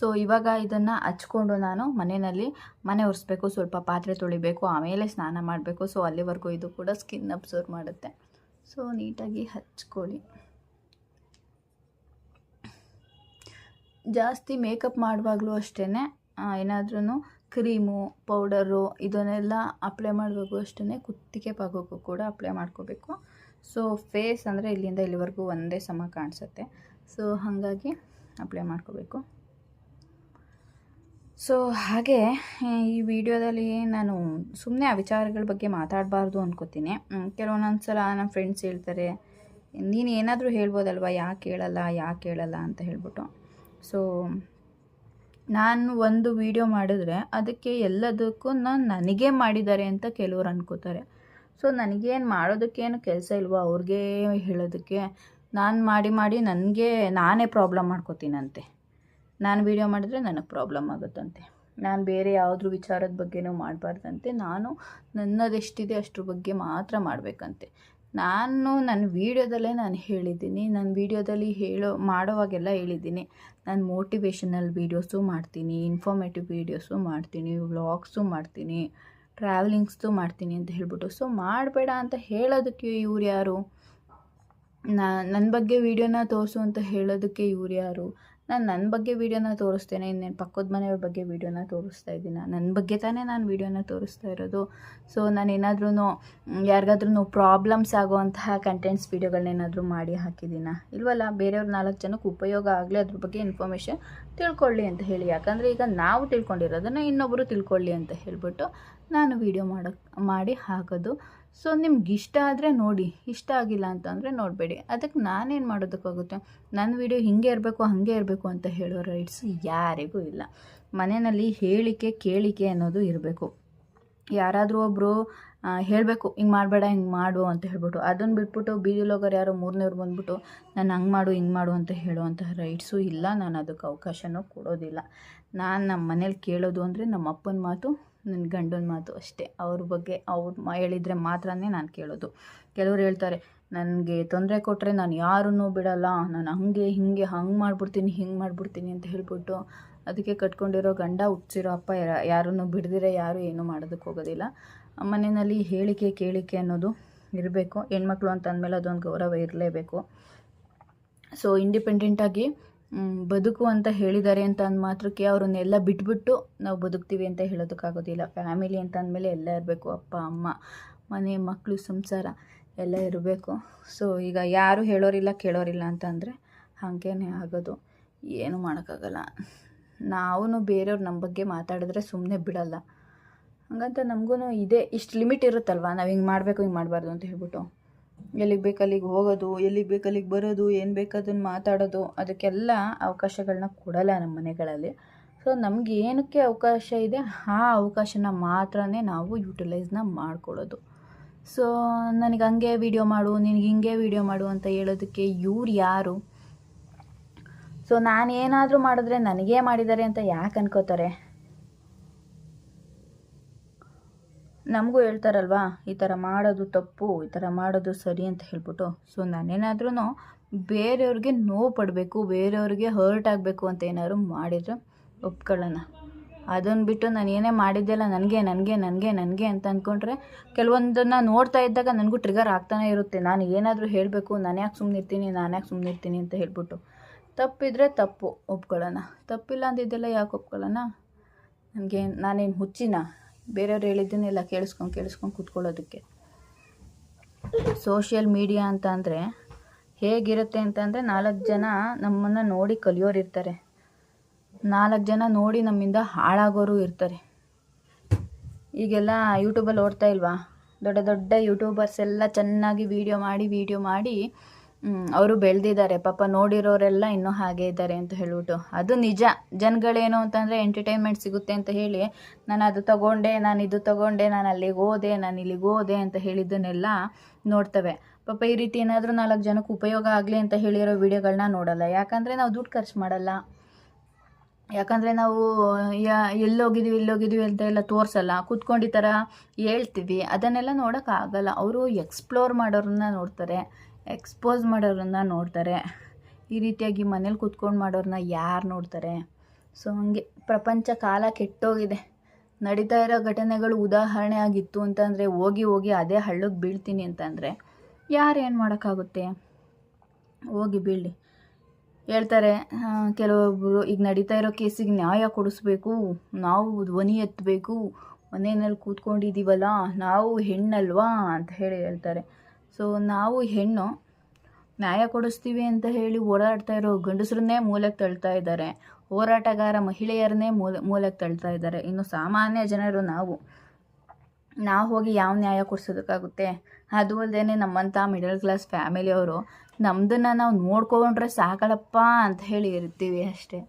ಸೊ ಇವಾಗ ಇದನ್ನು ಹಚ್ಕೊಂಡು ನಾನು ಮನೆಯಲ್ಲಿ ಮನೆ ಒರೆಸ್ಬೇಕು, ಸ್ವಲ್ಪ ಪಾತ್ರೆ ತೊಳಿಬೇಕು, ಆಮೇಲೆ ಸ್ನಾನ ಮಾಡಬೇಕು. ಸೊ ಅಲ್ಲಿವರೆಗೂ ಇದು ಕೂಡ ಸ್ಕಿನ್ ಅಬ್ಸರ್ವ್ ಮಾಡುತ್ತೆ. ಸೊ ನೀಟಾಗಿ ಹಚ್ಕೊಳ್ಳಿ. ಜಾಸ್ತಿ ಮೇಕಪ್ ಮಾಡುವಾಗಲೂ ಅಷ್ಟೇ ಏನಾದ್ರೂ ಕ್ರೀಮು ಪೌಡರು ಇದನ್ನೆಲ್ಲ ಅಪ್ಲೈ ಮಾಡುವಾಗೂ ಅಷ್ಟೇ ಕುತ್ತಿಗೆ ಭಾಗಕ್ಕೂ ಕೂಡ ಅಪ್ಲೈ ಮಾಡ್ಕೋಬೇಕು. ಸೊ ಫೇಸ್ ಅಂದರೆ ಇಲ್ಲಿಂದ ಇಲ್ಲಿವರೆಗೂ ಒಂದೇ ಸಮ ಕಾಣಿಸುತ್ತೆ. ಸೊ ಹಾಗಾಗಿ ಅಪ್ಲೈ ಮಾಡ್ಕೋಬೇಕು. ಸೊ ಹಾಗೆ, ಈ ವಿಡಿಯೋದಲ್ಲಿ ನಾನು ಸುಮ್ಮನೆ ಆ ವಿಚಾರಗಳ ಬಗ್ಗೆ ಮಾತಾಡಬಾರ್ದು ಅನ್ಕೋತೀನಿ. ಕೆಲವೊಂದೊಂದು ಸಲ ನಮ್ಮ ಫ್ರೆಂಡ್ಸ್ ಹೇಳ್ತಾರೆ, ನೀನು ಏನಾದರೂ ಹೇಳ್ಬೋದಲ್ವ? ಯಾಕೆ ಹೇಳಲ್ಲ ಯಾಕೆ ಹೇಳಲ್ಲ ಅಂತ ಹೇಳ್ಬಿಟ್ಟು. ಸೊ ನಾನು ಒಂದು ವಿಡಿಯೋ ಮಾಡಿದ್ರೆ ಅದಕ್ಕೆ ಎಲ್ಲದಕ್ಕೂ ನಾನು ನನಗೇ ಮಾಡಿದ್ದಾರೆ ಅಂತ ಕೆಲವರು ಅನ್ಕೋತಾರೆ. ಸೊ ನನಗೇನು ಮಾಡೋದಕ್ಕೇನು ಕೆಲಸ ಇಲ್ವೋ? ಅವ್ರಿಗೆ ಹೇಳೋದಕ್ಕೆ ನಾನು ಮಾಡಿ ಮಾಡಿ ನನಗೆ ನಾನೇ ಪ್ರಾಬ್ಲಮ್ ಮಾಡ್ಕೋತೀನಂತೆ. ನಾನು ವೀಡಿಯೋ ಮಾಡಿದ್ರೆ ನನಗೆ ಪ್ರಾಬ್ಲಮ್ ಆಗುತ್ತಂತೆ. ನಾನು ಬೇರೆ ಯಾವುದ್ರ ವಿಚಾರದ ಬಗ್ಗೆನೂ ಮಾಡಬಾರ್ದಂತೆ. ನಾನು ನನ್ನದೆಷ್ಟಿದೆ ಅಷ್ಟ್ರ ಬಗ್ಗೆ ಮಾತ್ರ ಮಾಡಬೇಕಂತೆ. ನಾನು ನನ್ನ ವೀಡಿಯೋದಲ್ಲೇ ನಾನು ಹೇಳಿದ್ದೀನಿ. ನನ್ನ ವೀಡಿಯೋದಲ್ಲಿ ಹೇಳೋ, ಮಾಡೋವಾಗೆಲ್ಲ ಹೇಳಿದ್ದೀನಿ. ನಾನು ಮೋಟಿವೇಶನಲ್ ವೀಡಿಯೋಸು ಮಾಡ್ತೀನಿ ಇನ್ಫಾರ್ಮೇಟಿವ್ ವೀಡಿಯೋಸು ಮಾಡ್ತೀನಿ ವ್ಲಾಗ್ಸು ಮಾಡ್ತೀನಿ ಟ್ರಾವೆಲಿಂಗ್ಸು ಮಾಡ್ತೀನಿ ಅಂತ ಹೇಳ್ಬಿಟ್ಟು. ಸೊ ಮಾಡಬೇಡ ಅಂತ ಹೇಳೋದಕ್ಕೆ ಇವ್ರು ಯಾರು? ನನ್ನ ಬಗ್ಗೆ ವೀಡಿಯೋನ ತೋರಿಸು ಅಂತ ಹೇಳೋದಕ್ಕೆ ಇವ್ರು ಯಾರು? ನಾನು ನನ್ನ ಬಗ್ಗೆ ವೀಡಿಯೋನ ತೋರಿಸ್ತೇನೆ ಇನ್ನೇನು ಪಕ್ಕದ ಮನೆಯವ್ರ ಬಗ್ಗೆ ವೀಡಿಯೋನ ತೋರಿಸ್ತಾ ಇದ್ದೀನಿ. ನನ್ನ ಬಗ್ಗೆ ತಾನೇ ನಾನು ವೀಡಿಯೋನ ತೋರಿಸ್ತಾ ಇರೋದು. ಸೊ ನಾನು ಏನಾದ್ರೂ ಯಾರಿಗಾದ್ರೂ ಪ್ರಾಬ್ಲಮ್ಸ್ ಆಗುವಂತಹ ಕಂಟೆಂಟ್ಸ್ ವೀಡಿಯೋಗಳನ್ನೇನಾದರೂ ಮಾಡಿ ಹಾಕಿದ್ದೀನ? ಇಲ್ವಲ್ಲ? ಬೇರೆಯವ್ರ ನಾಲ್ಕು ಜನಕ್ಕೆ ಉಪಯೋಗ ಆಗಲಿ, ಅದ್ರ ಬಗ್ಗೆ ಇನ್ಫಾರ್ಮೇಷನ್ ತಿಳ್ಕೊಳ್ಳಿ ಅಂತ ಹೇಳಿ. ಯಾಕಂದರೆ ಈಗ ನಾವು ತಿಳ್ಕೊಂಡಿರೋದನ್ನು ಇನ್ನೊಬ್ಬರು ತಿಳ್ಕೊಳ್ಳಿ ಅಂತ ಹೇಳ್ಬಿಟ್ಟು ನಾನು ವೀಡಿಯೋ ಮಾಡೋಕ್ಕೆ ಮಾಡಿ ಹಾಕೋದು. ಸೊ ನಿಮ್ಗೆ ಇಷ್ಟ ಆದರೆ ನೋಡಿ, ಇಷ್ಟ ಆಗಿಲ್ಲ ಅಂತಂದರೆ ನೋಡಬೇಡಿ. ಅದಕ್ಕೆ ನಾನೇನು ಮಾಡೋದಕ್ಕಾಗುತ್ತೆ? ನನ್ನ ವಿಡಿಯೋ ಹಿಂಗೆ ಇರಬೇಕು, ಹಾಗೆ ಇರಬೇಕು ಅಂತ ಹೇಳೋ ರೈಟ್ಸ್ ಯಾರಿಗೂ ಇಲ್ಲ. ಮನೆಯಲ್ಲಿ ಹೇಳಿಕೆ, ಕೇಳಿಕೆ ಅನ್ನೋದು ಇರಬೇಕು. ಯಾರಾದರೂ ಒಬ್ಬರು ಹೇಳಬೇಕು, ಹಿಂಗೆ ಮಾಡಬೇಡ, ಹಿಂಗೆ ಮಾಡು ಅಂತ ಹೇಳ್ಬಿಟ್ಟು ಅದನ್ನು ಬಿಟ್ಬಿಟ್ಟು ಬೀದಿಲೋಗರು ಯಾರೋ ಮೂರನೇವ್ರು ಬಂದ್ಬಿಟ್ಟು, ನಾನು ಹಂಗೆ ಮಾಡು, ಹಿಂಗೆ ಮಾಡು ಅಂತ ಹೇಳುವಂತಹ ರೈಟ್ಸು ಇಲ್ಲ. ನಾನು ಅದಕ್ಕೆ ಅವಕಾಶನೂ ಕೊಡೋದಿಲ್ಲ. ನಾನು ನಮ್ಮ ಮನೇಲಿ ಕೇಳೋದು ಅಂದರೆ ನಮ್ಮ ಅಪ್ಪನ ಮಾತು ನನ್ನ ಗಂಡನ ಮಾತು ಅಷ್ಟೇ. ಅವ್ರ ಬಗ್ಗೆ ಅವ್ರು ಹೇಳಿದರೆ ಮಾತ್ರನೇ ನಾನು ಕೇಳೋದು. ಕೆಲವ್ರು ಹೇಳ್ತಾರೆ, ನನಗೆ ತೊಂದರೆ ಕೊಟ್ಟರೆ ನಾನು ಯಾರನ್ನೂ ಬಿಡಲ್ಲ. ನಾನು ಹಂಗೆ, ಹಿಂಗೆ, ಹಂಗೆ ಮಾಡಿಬಿಡ್ತೀನಿ, ಹಿಂಗೆ ಮಾಡಿಬಿಡ್ತೀನಿ ಅಂತ ಹೇಳ್ಬಿಟ್ಟು ಅದಕ್ಕೆ ಕಟ್ಕೊಂಡಿರೋ ಗಂಡ, ಹುಟ್ಟಿಸಿರೋ ಅಪ್ಪ ಯಾರನ್ನು ಯಾರನ್ನೂ ಯಾರು ಏನೂ ಮಾಡೋದಕ್ಕೆ ಹೋಗೋದಿಲ್ಲ. ಮನೆಯಲ್ಲಿ ಹೇಳಿಕೆ, ಕೇಳಿಕೆ ಅನ್ನೋದು ಇರಬೇಕು. ಹೆಣ್ಮಕ್ಳು ಅಂತ ಅಂದಮೇಲೆ ಅದೊಂದು ಗೌರವ ಇರಲೇಬೇಕು. ಸೊ ಇಂಡಿಪೆಂಡೆಂಟಾಗಿ ಬದುಕು ಅಂತ ಹೇಳಿದ್ದಾರೆ ಅಂತ ಅಂದ ಮಾತ್ರಕ್ಕೆ ಅವ್ರನ್ನೆಲ್ಲ ಬಿಟ್ಬಿಟ್ಟು ನಾವು ಬದುಕ್ತೀವಿ ಅಂತ ಹೇಳೋದಕ್ಕಾಗೋದಿಲ್ಲ. ಫ್ಯಾಮಿಲಿ ಅಂತ ಅಂದಮೇಲೆ ಎಲ್ಲ ಇರಬೇಕು, ಅಪ್ಪ, ಅಮ್ಮ, ಮನೆ ಮಕ್ಕಳು ಸಂಸಾರ ಎಲ್ಲ ಇರಬೇಕು. ಸೊ ಈಗ ಯಾರು ಹೇಳೋರಿಲ್ಲ, ಕೇಳೋರಿಲ್ಲ ಅಂತಂದರೆ ಹಾಗೇನೆ ಆಗೋದು. ಏನು ಮಾಡೋಕ್ಕಾಗಲ್ಲ. ನಾವು ಬೇರೆಯವ್ರು ನಮ್ಮ ಬಗ್ಗೆ ಮಾತಾಡಿದ್ರೆ ಸುಮ್ಮನೆ ಬಿಡಲ್ಲ. ಹಾಗಂತ ನಮಗೂ ಇದೆ. ಇಷ್ಟು ಲಿಮಿಟ್ ಇರುತ್ತಲ್ವ? ನಾವು ಹಿಂಗೆ ಮಾಡಬೇಕು, ಹಿಂಗೆ ಮಾಡಬಾರ್ದು ಅಂತ ಹೇಳ್ಬಿಟ್ಟು. ಎಲ್ಲಿಗೆ ಬೇಕು ಅಲ್ಲಿಗೆ ಹೋಗೋದು, ಎಲ್ಲಿಗೆ ಬೇಕು ಅಲ್ಲಿಗೆ ಬರೋದು, ಏನು ಬೇಕು ಅದನ್ನು ಮಾತಾಡೋದು, ಅದಕ್ಕೆಲ್ಲ ಅವಕಾಶಗಳನ್ನ ಕೊಡಲ್ಲ ನಮ್ಮ ಮನೆಗಳಲ್ಲಿ. ಸೊ ನಮ್ಗೆ ಏನಕ್ಕೆ ಅವಕಾಶ ಇದೆ? ಆ ಅವಕಾಶನ ಮಾತ್ರನೇ ನಾವು ಯೂಟಿಲೈಸ್ನ ಮಾಡ್ಕೊಳ್ಳೋದು. ಸೊ ನನಗೆ ಹಂಗೆ ವೀಡಿಯೋ ಮಾಡು, ನಿನಗೆ ಹಿಂಗೆ ವೀಡಿಯೋ ಮಾಡು ಅಂತ ಹೇಳೋದಕ್ಕೆ ಇವ್ರು ಯಾರು? ಸೊ ನಾನು ಏನಾದರೂ ಮಾಡಿದ್ರೆ ನನಗೇ ಮಾಡಿದ್ದಾರೆ ಅಂತ ಯಾಕೆ ಅನ್ಕೋತಾರೆ? ನಮಗೂ ಹೇಳ್ತಾರಲ್ವಾ, ಈ ಥರ ಮಾಡೋದು ತಪ್ಪು, ಈ ಥರ ಮಾಡೋದು ಸರಿ ಅಂತ ಹೇಳ್ಬಿಟ್ಟು. ಸೊ ನಾನೇನಾದ್ರೂ ಬೇರೆಯವ್ರಿಗೆ ನೋವು ಪಡಬೇಕು, ಬೇರೆಯವ್ರಿಗೆ ಹರ್ಟ್ ಆಗಬೇಕು ಅಂತ ಏನಾದ್ರು ಮಾಡಿದರೆ ಒಪ್ಕೊಳ್ಳೋಣ. ಅದನ್ನು ಬಿಟ್ಟು ನಾನು ಏನೇ ಮಾಡಿದ್ದೆಲ್ಲ ನನಗೆ ನನಗೆ ನನಗೆ ನನಗೆ ಅಂತ ಅಂದ್ಕೊಂಡ್ರೆ ಕೆಲವೊಂದನ್ನು ನೋಡ್ತಾ ಇದ್ದಾಗ ನನಗೂ ಟ್ರಿಗರ್ ಆಗ್ತಾನೆ ಇರುತ್ತೆ. ನಾನು ಏನಾದರೂ ಹೇಳಬೇಕು, ನಾನು ಯಾಕೆ ಸುಮ್ಮನೆ ಇರ್ತೀನಿ, ನಾನು ಯಾಕೆ ಸುಮ್ಮನೆ ಇರ್ತೀನಿ ಅಂತ ಹೇಳ್ಬಿಟ್ಟು. ತಪ್ಪಿದ್ರೆ ತಪ್ಪು, ಒಪ್ಕೊಳ್ಳೋಣ. ತಪ್ಪಿಲ್ಲ ಅಂದಿದ್ದೆಲ್ಲ ಯಾಕೆ ಒಪ್ಕೊಳ್ಳೋಣ? ನನಗೆ ನಾನೇನು ಹುಚ್ಚಿನ? ಬೇರೆಯವ್ರು ಹೇಳಿದ್ದನ್ನೆಲ್ಲ ಕೇಳಿಸ್ಕೊಂಡು ಕೇಳಿಸ್ಕೊಂಡು ಕೂತ್ಕೊಳ್ಳೋದಕ್ಕೆ. ಸೋಷಿಯಲ್ ಮೀಡಿಯಾ ಅಂತ ಅಂದರೆ ಹೇಗಿರುತ್ತೆ ಅಂತಂದರೆ ನಾಲ್ಕು ಜನ ನಮ್ಮನ್ನು ನೋಡಿ ಕಲಿಯೋರು ಇರ್ತಾರೆ. ನಾಲ್ಕು ಜನ ನೋಡಿ ನಮ್ಮಿಂದ ಹಾಳಾಗೋರು ಇರ್ತಾರೆ. ಈಗೆಲ್ಲ ಯೂಟ್ಯೂಬಲ್ಲಿ ಓಡ್ತಾ ಇಲ್ವಾ? ದೊಡ್ಡ ದೊಡ್ಡ ಯೂಟ್ಯೂಬರ್ಸ್ ಎಲ್ಲ ಚೆನ್ನಾಗಿ ವೀಡಿಯೋ ಮಾಡಿ ವೀಡಿಯೋ ಮಾಡಿ ಅವರು ಬೆಳೆದಿದ್ದಾರೆ. ಪಾಪ ನೋಡಿರೋರೆಲ್ಲ ಇನ್ನೂ ಹಾಗೆ ಇದ್ದಾರೆ ಅಂತ ಹೇಳ್ಬಿಟ್ಟು. ಅದು ನಿಜ. ಜನಗಳೇನು ಅಂತಂದರೆ ಎಂಟರ್ಟೈನ್ಮೆಂಟ್ ಸಿಗುತ್ತೆ ಅಂತ ಹೇಳಿ, ನಾನು ಅದು ತಗೊಂಡೆ, ನಾನು ಇದು ತಗೊಂಡೆ, ನಾನು ಅಲ್ಲಿಗೆ ಹೋದೆ, ನಾನು ಇಲ್ಲಿಗೆ ಹೋದೆ ಅಂತ ಹೇಳಿದ್ದನ್ನೆಲ್ಲ ನೋಡ್ತವೆ. ಪಾಪ ಈ ರೀತಿ ಏನಾದರೂ ನಾಲ್ಕು ಜನಕ್ಕೆ ಉಪಯೋಗ ಆಗಲಿ ಅಂತ ಹೇಳಿರೋ ವಿಡಿಯೋಗಳನ್ನ ನೋಡಲ್ಲ. ಯಾಕಂದರೆ ನಾವು ದುಡ್ಡು ಖರ್ಚು ಮಾಡಲ್ಲ. ಯಾಕಂದರೆ ನಾವು, ಯಾ, ಎಲ್ಲೋಗಿದ್ವಿ, ಇಲ್ಲೋಗಿದ್ವಿ ಅಂತ ಎಲ್ಲ ತೋರಿಸಲ್ಲ. ಕೂತ್ಕೊಂಡು ಥರ ಹೇಳ್ತೀವಿ. ಅದನ್ನೆಲ್ಲ ನೋಡೋಕ್ಕಾಗಲ್ಲ. ಅವರು ಎಕ್ಸ್ಪ್ಲೋರ್ ಮಾಡೋರನ್ನ ನೋಡ್ತಾರೆ. ಎಕ್ಸ್ಪೋಸ್ ಮಾಡೋರನ್ನ ನೋಡ್ತಾರೆ. ಈ ರೀತಿಯಾಗಿ ಮನೇಲಿ ಕೂತ್ಕೊಂಡು ಮಾಡೋರನ್ನ ಯಾರು ನೋಡ್ತಾರೆ? ಸೊ, ಹಂಗೆ ಪ್ರಪಂಚ ಕಾಲ ಕೆಟ್ಟೋಗಿದೆ. ನಡೀತಾ ಇರೋ ಘಟನೆಗಳು ಉದಾಹರಣೆ ಆಗಿತ್ತು ಅಂತಂದರೆ, ಹೋಗಿ ಹೋಗಿ ಅದೇ ಹಳ್ಳಕ್ಕೆ ಬೀಳ್ತೀನಿ ಅಂತಂದರೆ, ಯಾರು ಏನು ಮಾಡೋಕ್ಕಾಗುತ್ತೆ? ಹೋಗಿ ಬೀಳಿ ಹೇಳ್ತಾರೆ ಕೆಲವೊಬ್ಬರು ಈಗ ನಡೀತಾ ಇರೋ ಕೇಸಿಗೆ ನ್ಯಾಯ ಕೊಡಿಸ್ಬೇಕು, ನಾವು ಧ್ವನಿ ಎತ್ತಬೇಕು ಮನೆಯಲ್ಲಿ ಕೂತ್ಕೊಂಡಿದ್ದೀವಲ್ಲ ನಾವು ಹೆಣ್ಣಲ್ವಾ? ಅಂತ ಹೇಳಿ ಹೇಳ್ತಾರೆ. ಸೊ ನಾವು ಹೆಣ್ಣು ನ್ಯಾಯ ಕೊಡಿಸ್ತೀವಿ ಅಂತ ಹೇಳಿ ಓಡಾಡ್ತಾ ಇರೋ ಗಂಡಸರನ್ನೇ ಮೂಲಕ್ಕೆ ತಳ್ತಾ ಇದ್ದಾರೆ. ಹೋರಾಟಗಾರ ಮಹಿಳೆಯರನ್ನೇ ಮೂಲ ಮೂಲಕ್ಕೆ ತಳ್ತಾ ಇದ್ದಾರೆ. ಇನ್ನು ಸಾಮಾನ್ಯ ಜನರು ನಾವು. ನಾವು ಹೋಗಿ ಯಾವ ನ್ಯಾಯ ಕೊಡ್ಸೋದಕ್ಕಾಗುತ್ತೆ? ಅದು ಅಲ್ಲದೆ ನಮ್ಮಂಥ ಮಿಡಲ್ ಕ್ಲಾಸ್ ಫ್ಯಾಮಿಲಿಯವರು ನಮ್ಮದನ್ನು ನಾವು ನೋಡ್ಕೊಂಡ್ರೆ ಸಾಕಳಪ್ಪ ಅಂತ ಹೇಳಿ ಇರ್ತೀವಿ ಅಷ್ಟೇ.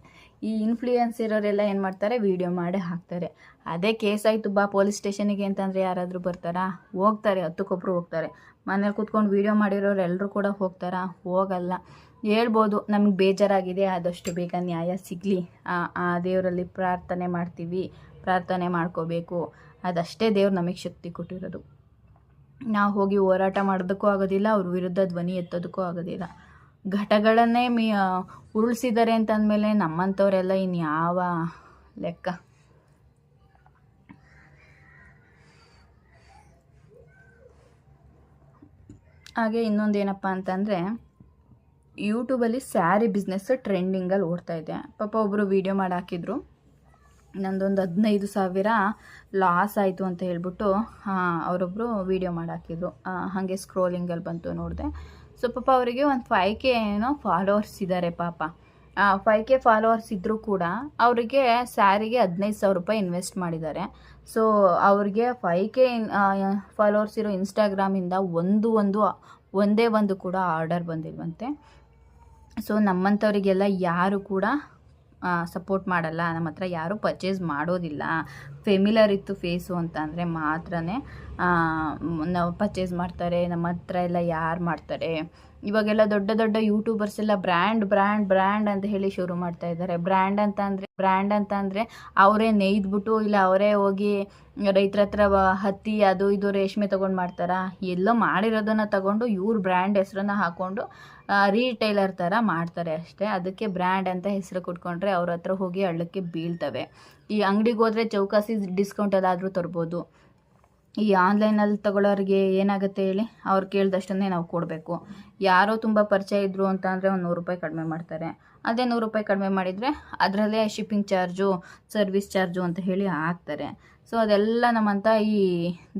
ಈ ಇನ್ಫ್ಲೂಯೆನ್ಸ್ ಇರೋರೆಲ್ಲ ಏನು ಮಾಡ್ತಾರೆ? ವೀಡಿಯೋ ಮಾಡಿ ಹಾಕ್ತಾರೆ. ಅದೇ ಕೇಸ್ ಆಯಿತು ಬಾ ಪೊಲೀಸ್ ಸ್ಟೇಷನಿಗೆ ಅಂತಂದರೆ ಯಾರಾದರೂ ಬರ್ತಾರಾ? ಹೋಗ್ತಾರೆ, ಹತ್ತಕ್ಕೊಬ್ರು ಹೋಗ್ತಾರೆ. ಮನೇಲಿ ಕೂತ್ಕೊಂಡು ವೀಡಿಯೋ ಮಾಡಿರೋರು ಎಲ್ಲರೂ ಕೂಡ ಹೋಗ್ತಾರಾ? ಹೋಗಲ್ಲ. ಹೇಳ್ಬೋದು, ನಮ್ಗೆ ಬೇಜಾರಾಗಿದೆ, ಆದಷ್ಟು ಬೇಗ ನ್ಯಾಯ ಸಿಗಲಿ. ಆ ದೇವರಲ್ಲಿ ಪ್ರಾರ್ಥನೆ ಮಾಡ್ತೀವಿ, ಪ್ರಾರ್ಥನೆ ಮಾಡ್ಕೋಬೇಕು. ಅದಷ್ಟೇ ದೇವ್ರು ನಮಗೆ ಶಕ್ತಿ ಕೊಟ್ಟಿರೋದು. ನಾವು ಹೋಗಿ ಹೋರಾಟ ಮಾಡೋದಕ್ಕೂ ಆಗೋದಿಲ್ಲ, ಅವ್ರ ವಿರುದ್ಧ ಧ್ವನಿ ಎತ್ತೋದಕ್ಕೂ ಆಗೋದಿಲ್ಲ. ಘಟಗಳನ್ನೇ ಮೀ ಉರುಳಿಸಿದ್ದಾರೆ ಅಂತಂದಮೇಲೆ ನಮ್ಮಂಥವರೆಲ್ಲ ಇನ್ಯಾವ ಲೆಕ್ಕ? ಹಾಗೆ ಇನ್ನೊಂದು ಏನಪ್ಪ ಅಂತಂದರೆ ಯೂಟ್ಯೂಬಲ್ಲಿ ಸ್ಯಾರಿ ಬಿಸ್ನೆಸ್ ಟ್ರೆಂಡಿಂಗಲ್ಲಿ ಓಡ್ತಾ ಇದೆ. ಪಾಪ ಒಬ್ಬರು ವೀಡಿಯೋ ಮಾಡಿ ಹಾಕಿದ್ರು ನಂದೊಂದು ಹದಿನೈದು ಸಾವಿರ ಲಾಸ್ ಆಯಿತು ಅಂತ ಹೇಳ್ಬಿಟ್ಟು ಅವರೊಬ್ಬರು ವೀಡಿಯೋ ಮಾಡಿ ಹಾಕಿದ್ರು ಹಾಗೆ ಸ್ಕ್ರೋಲಿಂಗಲ್ಲಿ ಬಂತು ನೋಡಿದೆ. ಸೊ ಪಾಪ ಅವರಿಗೆ ಒಂದು ಫೈವ್ ಕೆ ಏನೋ ಫಾಲೋವರ್ಸ್ ಇದ್ದಾರೆ ಪಾಪ. ಫೈವ್ ಕೆ ಫಾಲೋವರ್ಸ್ ಇದ್ದರೂ ಕೂಡ ಅವರಿಗೆ ಸ್ಯಾರಿಗೆ ಹದಿನೈದು ಸಾವಿರ ರೂಪಾಯಿ ಇನ್ವೆಸ್ಟ್ ಮಾಡಿದ್ದಾರೆ. ಸೊ ಅವ್ರಿಗೆ ಫೈ ಕೆ ಇನ್ ಫಾಲೋವರ್ಸ್ ಇರೋ ಇನ್ಸ್ಟಾಗ್ರಾಮಿಂದ ಒಂದು ಒಂದು, ಒಂದೇ ಒಂದು ಕೂಡ ಆರ್ಡರ್ ಬಂದಿಲ್ವಂತೆ. ಸೊ ನಮ್ಮಂಥವರಿಗೆಲ್ಲ ಯಾರು ಕೂಡ ಸಪೋರ್ಟ್ ಮಾಡಲ್ಲ. ನಮ್ಮ ಹತ್ರ ಯಾರೂ ಪರ್ಚೇಸ್ ಮಾಡೋದಿಲ್ಲ. ಫೆಮಿಲರ್ ಇತ್ತು ಫೇಸು ಅಂತ ಅಂದರೆ ಮಾತ್ರನೇ. ನಾವು ಪರ್ಚೇಸ್ ಮಾಡ್ತಾರೆ, ನಮ್ಮ ಹತ್ರ ಎಲ್ಲ ಯಾರು ಮಾಡ್ತಾರೆ. ಇವಾಗೆಲ್ಲ ದೊಡ್ಡ ದೊಡ್ಡ ಯೂಟ್ಯೂಬರ್ಸ್ ಎಲ್ಲ ಬ್ರ್ಯಾಂಡ್ ಬ್ರ್ಯಾಂಡ್ ಬ್ರ್ಯಾಂಡ್ ಅಂತ ಹೇಳಿ ಶುರು ಮಾಡ್ತಾ ಇದ್ದಾರೆ. ಬ್ರ್ಯಾಂಡ್ ಅಂತ ಅಂದರೆ ಬ್ರ್ಯಾಂಡ್ ಅಂತ ಅಂದರೆ ಅವರೇ ನೇಯ್ದ್ಬಿಟ್ಟು ಇಲ್ಲ ಅವರೇ ಹೋಗಿ ರೈತರ ಹತ್ರ ಹತ್ತಿ ಅದು ಇದು ರೇಷ್ಮೆ ತೊಗೊಂಡು ಮಾಡ್ತಾರಾ? ಎಲ್ಲೋ ಮಾಡಿರೋದನ್ನು ತಗೊಂಡು ಇವ್ರ ಬ್ರ್ಯಾಂಡ್ ಹೆಸರನ್ನು ಹಾಕ್ಕೊಂಡು ರೀಟೈಲರ್ ಥರ ಮಾಡ್ತಾರೆ ಅಷ್ಟೇ. ಅದಕ್ಕೆ ಬ್ರ್ಯಾಂಡ್ ಅಂತ ಹೆಸರು ಕೊಟ್ಕೊಂಡ್ರೆ ಅವ್ರ ಹತ್ರ ಹೋಗಿ ಹಳ್ಳಕ್ಕೆ ಬೀಳ್ತವೆ. ಈ ಅಂಗಡಿಗೆ ಹೋದರೆ ಚೌಕಾಸಿ ಡಿಸ್ಕೌಂಟಲ್ಲಾದರೂ ತರ್ಬೋದು. ಈ ಆನ್ಲೈನಲ್ಲಿ ತಗೊಳ್ಳೋರಿಗೆ ಏನಾಗುತ್ತೆ ಹೇಳಿ ಅವ್ರು ಕೇಳಿದಷ್ಟನ್ನೇ ನಾವು ಕೊಡಬೇಕು. ಯಾರೋ ತುಂಬ ಪರಿಚಯ ಇದ್ದರು ಅಂತ ಅಂದರೆ ಒಂದು ನೂರು ರೂಪಾಯಿ ಕಡಿಮೆ ಮಾಡ್ತಾರೆ. ಅದೇ ನೂರು ರೂಪಾಯಿ ಕಡಿಮೆ ಮಾಡಿದರೆ ಅದರಲ್ಲೇ ಶಿಪ್ಪಿಂಗ್ ಚಾರ್ಜು ಸರ್ವಿಸ್ ಚಾರ್ಜು ಅಂತ ಹೇಳಿ ಹಾಕ್ತಾರೆ. ಸೊ ಅದೆಲ್ಲ ನಮ್ಮಂಥ ಈ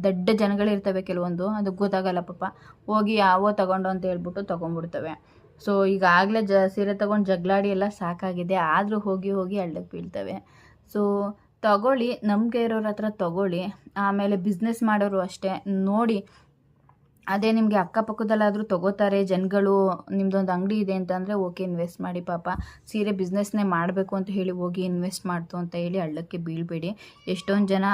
ದೊಡ್ಡ ಜನಗಳಿರ್ತವೆ ಕೆಲವೊಂದು, ಅದು ಗೊತ್ತಾಗಲ್ಲ ಪಾಪ. ಹೋಗಿ ಯಾವೋ ತಗೊಂಡು ಅಂತ ಹೇಳ್ಬಿಟ್ಟು ತೊಗೊಂಡ್ಬಿಡ್ತವೆ. ಸೊ ಈಗಾಗಲೇ ಜ, ಸೀರೆ ತೊಗೊಂಡು ಜಗಳಾಡಿ ಎಲ್ಲ ಸಾಕಾಗಿದೆ. ಆದರೂ ಹೋಗಿ ಹೋಗಿ ಹಳ್ಳಕ್ಕೆ ಬೀಳ್ತವೆ. ಸೊ ತಗೊಳ್ಳಿ ನಂಬಿಕೆ ಇರೋರ ಹತ್ರ ತಗೊಳ್ಳಿ. ಆಮೇಲೆ ಬಿಸ್ನೆಸ್ ಮಾಡೋರು ಅಷ್ಟೇ. ನೋಡಿ, ಅದೇ ನಿಮಗೆ ಅಕ್ಕಪಕ್ಕದಲ್ಲಾದರೂ ತಗೋತಾರೆ, ಜನಗಳು ನಿಮ್ಮದೊಂದು ಅಂಗಡಿ ಇದೆ ಅಂತಂದರೆ ಓಕೆ ಇನ್ವೆಸ್ಟ್ ಮಾಡಿ ಪಾಪ. ಸೀರೆ ಬಿಸ್ನೆಸ್ನೇ ಮಾಡಬೇಕು ಅಂತ ಹೇಳಿ ಹೋಗಿ ಇನ್ವೆಸ್ಟ್ ಮಾಡ್ತು ಅಂತ ಹೇಳಿ ಹಳ್ಳಕ್ಕೆ ಬೀಳಬೇಡಿ. ಎಷ್ಟೊಂದು ಜನ